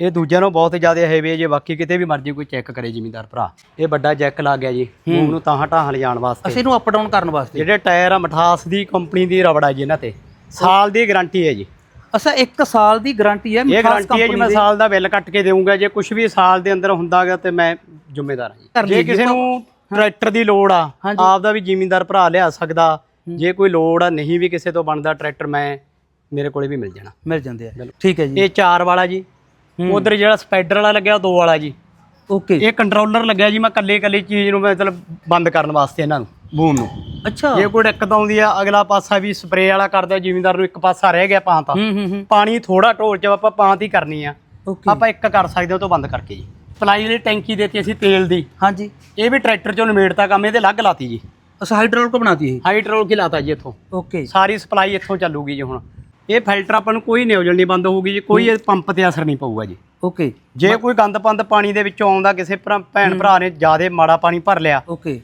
ਇਹ ਦੂਜਿਆਂ ਨੂੰ ਬਹੁਤ ਜ਼ਿਆਦਾ ਹੈਵੀ ਹੈ ਜੇ ਬਾਕੀ ਕਿਤੇ ਵੀ ਮਰਜ਼ੀ ਕੋਈ ਚੈੱਕ ਕਰੇ ਜ਼ਿਮੀਂਦਾਰ ਭਰਾ। ਇਹ ਵੱਡਾ ਜੈਕ ਲੱਗ ਗਿਆ ਜੀ ਮੂੰਹ ਨੂੰ ਤਾਹਾਂ ਢਾਹਾਂ ਲਿਜਾਣ ਵਾਸਤੇ। ਅਸੀਂ ਇਹਨੂੰ ਅਪ ਡਾਊਨ ਕਰਨ ਵਾਸਤੇ। ਜਿਹੜੇ ਟਾਇਰ ਆ ਮਠਾਸ ਦੀ ਕੰਪਨੀ ਦੀ ਰਬੜ ਆ ਜੀ ਇਹਨਾਂ ਤੇ। ਸਾਲ ਦੀ ਗਾਰੰਟੀ ਹੈ ਜੀ। ਅੱਛਾ 1 ਸਾਲ ਦੀ ਗਾਰੰਟੀ ਹੈ ਇਹ ਗਾਰੰਟੀ ਹੈ ਜੀ ਮੈਂ। ਸਾਲ ਦਾ ਬਿੱਲ ਕੱਟ ਕੇ ਦੇਵਾਂਗਾ ਜੇ ਕੁਝ ਵੀ ਸਾਲ ਦੇ ਅੰਦਰ ਹੁੰਦਾਗਾ ਤੇ ਮੈਂ ਜ਼ਿੰਮੇਦਾਰ ਹਾਂ ਜੀ। ਕਿਸੇ ਨੂੰ ਟਰੈਕਟਰ ਦੀ ਲੋੜ ਆ। ਆਪ ਦਾ ਵੀ ਜ਼ਿਮੀਂਦਾਰ ਭਰਾ ਲਿਆ ਸਕਦਾ ਜੇ ਕੋਈ ਲੋੜ ਆ ਨਹੀਂ ਵੀ ਕਿਸੇ ਤੋਂ ਬਣਦਾ ਟਰੈਕਟਰ ਮੈਂ ਮੇਰੇ ਕੋਲੇ ਵੀ ਮਿਲ ਜਾਣਾ। ਮਿਲ ਜਾਂਦੇ ਆ। ਠੀਕ ਹੈ ਜੀ। ਇਹ ਚਾਰ ਵਾਲਾ ਜੀ। ਉਧਰ ਜਿਹੜਾ ਸਪਾਈਡਰ ਵਾਲਾ ਲੱਗਿਆ ਉਹ ਦੋ ਵਾਲਾ ਜੀ। ਓਕੇ। ਇਹ ਕੰਟਰੋਲਰ ਲੱਗਿਆ ਜੀ ਮੈਂ ਕੱਲੇ ਕੱਲੇ ਚੀਜ਼ ਨੂੰ ਮਤਲਬ ਬੰਦ ਕਰਨ ਵਾਸਤੇ ਇਹਨਾਂ ਨੂੰ। ਬੂਮ ਨੂੰ। ਅੱਛਾ। ਜੇ ਕੋਈ ਦਿੱਕਤ ਆਉਂਦੀ ਆ ਅਗਲਾ ਪਾਸਾ ਵੀ ਸਪਰੇਅ ਵਾਲਾ ਕਰਦਾ ਜ਼ਿਮੀਂਦਾਰ ਨੂੰ ਇੱਕ ਪਾਸਾ ਰਹਿ ਗਿਆ ਪਾਂ ਤਾਂ। ਹੂੰ ਹੂੰ ਹੂੰ। ਪਾਣੀ ਥੋੜਾ ਢੋਲ ਚ ਆਪਾਂ ਪਾਂ ਹੀ ਕਰਨੀ ਆ। ਓਕੇ। ਆਪਾਂ ਇੱਕ ਕਰ ਸਕਦੇ ਉਹ ਤੋਂ ਬੰਦ ਕਰਕੇ ਜੀ। ਸਪਲਾਈ ਵਾਲੀ ਟੈਂਕੀ ਦੇਤੀ ਅਸੀਂ ਤੇਲ ਦੀ। ਹਾਂਜੀ। ਇਹ ਵੀ ਟਰੈਕਟਰ ਚੋਂ ਨਿਮੇੜਤਾ ਕੰਮ ਇਹਦੇ ਅਲੱਗ ਲਾਤੀ ਜੀ। ਅੱਛਾ ਹਾਈਡ੍ਰੋਲਿਕ ਬਣਾਤੀ ਇਹ? ਹਾਈਡ੍ਰੋਲ ਕੀ ਲਾਤਾ ਜੀ ਇੱਥੋਂ। ਓਕੇ। ਸਾਰੀ ਸਪਲਾਈ ਇੱਥੋਂ ਚੱਲੂਗੀ ਜੀ ਹੁਣ। ਇਹ ਫਿਲਟਰ ਆਪਾਂ ਨੂੰ ਕੋਈ ਨਿਊਜ਼ਲ ਨਹੀਂ ਬੰਦ ਹੋਊਗੀ ਜੀ ਕੋਈ ਇਹ ਪੰਪ ਤੇ ਅਸਰ ਨਹੀਂ ਪਊਗਾ ਜੀ। ਓਕੇ। ਜੇ ਕੋਈ ਗੰਦ ਪੰਦ ਪਾਣੀ ਦੇ ਵਿੱਚੋਂ ਆਉਂਦਾ ਕਿਸੇ ਭਰਾ- ਭੈਣ ਭਰਾ ਨੇ ਜਿਆਦੇ ਮਾੜਾ ਪਾਣੀ ਭਰ ਲਿਆ ਓਕੇ।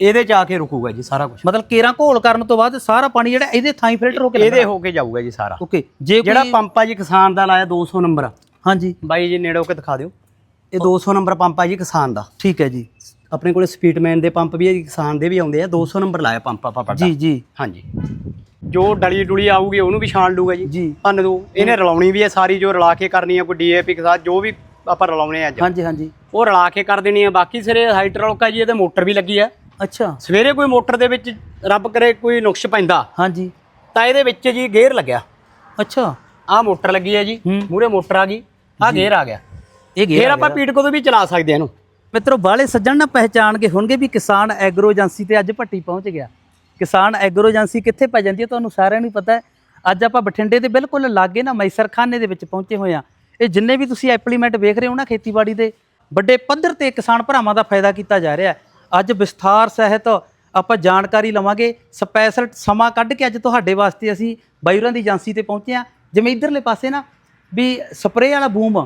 ਇਹਦੇ ਚ ਆ ਕੇ ਰੁਕੂਗਾ ਜੀ ਸਾਰਾ ਕੁਝ ਮਤਲਬ ਕੇਰਾਂ ਘੋਲ ਕਰਨ ਤੋਂ ਬਾਅਦ ਸਾਰਾ ਪਾਣੀ ਜਿਹੜਾ ਇਹਦੇ ਥਾਂ ਹੀ ਫਿਲਟਰ ਹੋ ਕੇ ਇਹਦੇ ਹੋ ਕੇ ਜਾਊਗਾ ਜੀ ਸਾਰਾ। ਓਕੇ ਜੇ ਜਿਹੜਾ ਪੰਪ ਆ ਜੀ ਕਿਸਾਨ ਦਾ ਲਾਇਆ 200 ਨੰਬਰ। ਹਾਂਜੀ। ਬਾਈ ਜੀ ਨੇੜੇ ਹੋ ਕੇ ਦਿਖਾ ਦਿਓ। ਇਹ 200 ਨੰਬਰ ਪੰਪ ਆ ਜੀ ਕਿਸਾਨ ਦਾ। ਠੀਕ ਹੈ ਜੀ। ਆਪਣੇ ਕੋਲੇ ਸਪੀਡਮੈਨ ਦੇ ਪੰਪ ਵੀ ਆ ਜੀ ਕਿਸਾਨ ਦੇ ਵੀ ਆਉਂਦੇ ਆ। 200 ਨੰਬਰ ਲਾਇਆ ਪੰਪ ਆਪਾਂ ਵੱਡਾ ਜੀ ਜੀ। ਹਾਂਜੀ। ਜੋ ਡਲੀ ਡੁਲੀ ਆਊਗੀ ਉਹਨੂੰ ਵੀ ਛਾਣ ਲੂਗਾ ਜੀ। ਜੀ। ਭੰਨ ਦੂ। ਇਹਨੇ ਰਲਾਉਣੀ ਵੀ ਹੈ ਸਾਰੀ ਜੋ ਰਲਾ ਕੇ ਕਰਨੀ ਹੈ ਕੋਈ ਡੀਏਪੀ ਕੇ ਸਾਥ ਜੋ ਵੀ ਆਪਾਂ ਰਲਾਉਣੇ ਆ ਅੱਜ। ਹਾਂਜੀ ਹਾਂਜੀ। ਉਹ ਰਲਾ ਕੇ ਕਰ ਦੇਣੀ ਹੈ। ਬਾਕੀ ਸਿਰੇ ਹਾਈਡ੍ਰੋਲਿਕ ਆ ਜੀ ਇਹਦੇ ਮੋਟਰ ਵੀ ਲੱਗੀ ਆ ਅੱਛਾ। ਸਵੇਰੇ ਕੋਈ ਮੋਟਰ ਦੇ ਵਿੱਚ ਰੱਬ ਕਰੇ ਕੋਈ ਨੁਕਸ ਪੈਂਦਾ ਹਾਂਜੀ। ਤਾਂ ਇਹਦੇ ਵਿੱਚ ਜੀ ਗੇਅਰ ਲੱਗਿਆ। ਅੱਛਾ। ਆਹ ਮੋਟਰ ਲੱਗੀ ਹੈ ਜੀ। ਹੂੰ। ਮੂਰੇ ਮੋਟਰ ਆ ਗਈ। ਆਹ ਗੇਅਰ ਆ ਗਿਆ। ਇਹ ਗੇਅਰ ਆਪਾਂ ਪੀਟ ਕੋਦੋਂ ਵੀ ਚਲਾ ਸਕਦੇ ਆ ਇਹਨੂੰ। ਮਿੱਤਰੋ ਬਾਲੇ ਸੱਜਣ ਨਾ ਪਹਿਚਾਣ ਕੇ ਹੋਣਗੇ ਵੀ ਕਿਸਾਨ ਐਗਰੋ ਏਜੰਸੀ ਤੇ ਅੱਜ ਭੱਟੀ ਪਹੁੰਚ ਗਿਆ। ਕਿਸਾਨ ਐਗਰੋ ਏਜੰਸੀ ਕਿੱਥੇ ਪੈ ਜਾਂਦੀ ਹੈ ਤੁਹਾਨੂੰ ਸਾਰਿਆਂ ਨੂੰ ਪਤਾ ਹੈ। ਅੱਜ ਆਪਾਂ ਬਠਿੰਡੇ ਦੇ ਬਿਲਕੁਲ ਲਾਗੇ ਨਾ ਮੈਸਰਖਾਨੇ ਦੇ ਵਿੱਚ ਪਹੁੰਚੇ ਹੋਏ ਆ ਇਹ ਜਿੰਨੇ ਵੀ ਤੁਸੀਂ ਐਪਲੀਮੈਂਟ ਵੇਖ ਰਹੇ ਹੋ ਨਾ ਖੇਤੀਬਾੜੀ ਦੇ, ਵੱਡੇ ਪੱਧਰ ਤੇ ਕਿਸਾਨ ਭਰਾਵਾਂ ਦਾ ਫਾਇਦਾ ਕੀਤਾ ਜਾ ਰਿਹਾ ਅੱਜ ਵਿਸਥਾਰ ਸਹਿਤ ਆਪਾਂ ਜਾਣਕਾਰੀ ਲਵਾਂਗੇ। ਸਪੈਸ਼ਲ ਸਮਾਂ ਕੱਢ ਕੇ ਅੱਜ ਤੁਹਾਡੇ ਵਾਸਤੇ ਅਸੀਂ ਬਾਈਰਾਂ ਦੀ ਏਜੰਸੀ ਤੇ ਪਹੁੰਚੇ ਆ ਜਿਵੇਂ ਇਧਰਲੇ ਪਾਸੇ ਨਾ ਵੀ ਸਪਰੇਅ ਵਾਲਾ ਬੂਮ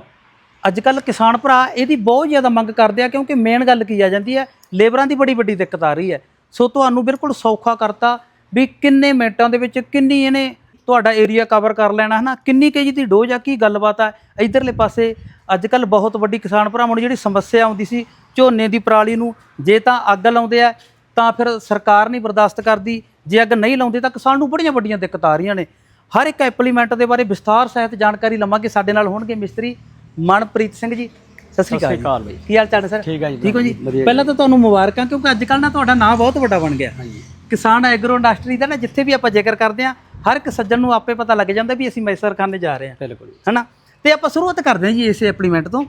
ਅੱਜ ਕੱਲ ਕਿਸਾਨ ਭਰਾ ਇਹਦੀ ਬਹੁਤ ਜ਼ਿਆਦਾ ਮੰਗ ਕਰਦੇ ਆ ਕਿਉਂਕਿ ਮੇਨ ਗੱਲ ਕੀ ਆ ਜਾਂਦੀ ਹੈ, ਲੇਬਰਾਂ ਦੀ ਬੜੀ ਵੱਡੀ ਦਿੱਕਤ ਆ ਰਹੀ ਹੈ। ਸੋ ਤੁਹਾਨੂੰ ਬਿਲਕੁਲ ਸੌਖਾ ਕਰਤਾ ਵੀ ਕਿੰਨੇ ਮਿੰਟਾਂ ਦੇ ਵਿੱਚ ਕਿੰਨੀ ਇਹਨੇ ਤੁਹਾਡਾ ਏਰੀਆ ਕਵਰ ਕਰ ਲੈਣਾ, ਹਨਾ? ਕਿੰਨੀ ਕੇਜੀ ਦੀ ਡੋਜ਼ ਆ? ਕੀ ਗੱਲਬਾਤ ਆ? ਇਧਰਲੇ ਪਾਸੇ ਅੱਜ ਕੱਲ ਬਹੁਤ ਵੱਡੀ ਕਿਸਾਨ ਭਰਾਵਾਂ ਨੂੰ ਜਿਹੜੀ ਸਮੱਸਿਆ ਆਉਂਦੀ ਸੀ, ਝੋਨੇ ਦੀ ਪਰਾਲੀ ਨੂੰ ਜੇ ਤਾਂ ਅੱਗ ਲਾਉਂਦੇ ਆ, ਤਾਂ ਫਿਰ ਸਰਕਾਰ ਨਹੀਂ ਬਰਦਾਸ਼ਤ ਕਰਦੀ। ਜੇ ਅੱਗ ਨਹੀਂ ਲਾਉਂਦੇ ਤਾਂ ਕਿਸਾਨ ਨੂੰ ਬੜੀਆਂ ਵੱਡੀਆਂ ਦਿੱਕਤਾਂ ਆ ਰਹੀਆਂ ਨੇ। ਹਰ ਇੱਕ ਐਪਲੀਮੈਂਟ ਦੇ ਬਾਰੇ ਵਿਸਥਾਰ ਸਹਿਤ ਜਾਣਕਾਰੀ ਲਵਾਂਗੇ ਸਾਡੇ ਨਾਲ ਹੋਣਗੇ ਮਿਸਤਰੀ ਮਨਪ੍ਰੀਤ ਸਿੰਘ ਜੀ। ਸਤਿ ਸ਼੍ਰੀ ਅਕਾਲ ਸਤਿ ਸ਼੍ਰੀ ਜੀ ਅਕਾਲ ਬਾਈ। ਕੀ ਹਾਲ ਚਾਲ ਹੈ ਸਰ? ਠੀਕ ਹੈ ਜੀ ਠੀਕ ਹੋ ਜੀ? ਵਧੀਆ। ਪਹਿਲਾਂ ਤਾਂ ਤੁਹਾਨੂੰ ਮੁਬਾਰਕਾਂ ਕਿਉਂਕਿ ਅੱਜ ਕੱਲ ਨਾ ਤੁਹਾਡਾ ਨਾਮ ਬਹੁਤ ਵੱਡਾ ਬਣ ਗਿਆ। ਹਾਂਜੀ। ਕਿਸਾਨ ਐਗਰੋ ਇੰਡਸਟਰੀ ਦਾ ਨਾ ਜਿੱਥੇ ਵੀ ਆਪਾਂ ਜ਼ਿਕਰ ਕਰਦੇ ਆ ਹਰ ਇੱਕ ਸੱਜਣ ਨੂੰ ਆਪੇ ਪਤਾ ਲੱਗ ਜਾਂਦਾ ਵੀ ਅਸੀਂ ਮੈਸਰਖਾਨੇ ਜਾ ਰਹੇ ਹਾਂ। ਬਿਲਕੁਲ। ਹਨਾ? ਤੇ ਆਪਾਂ ਸ਼ੁਰੂਆਤ ਕਰਦੇ ਹਾਂ ਜੀ ਇਸੇ ਐਪਲੀਮੈਂਟ ਤੋਂ।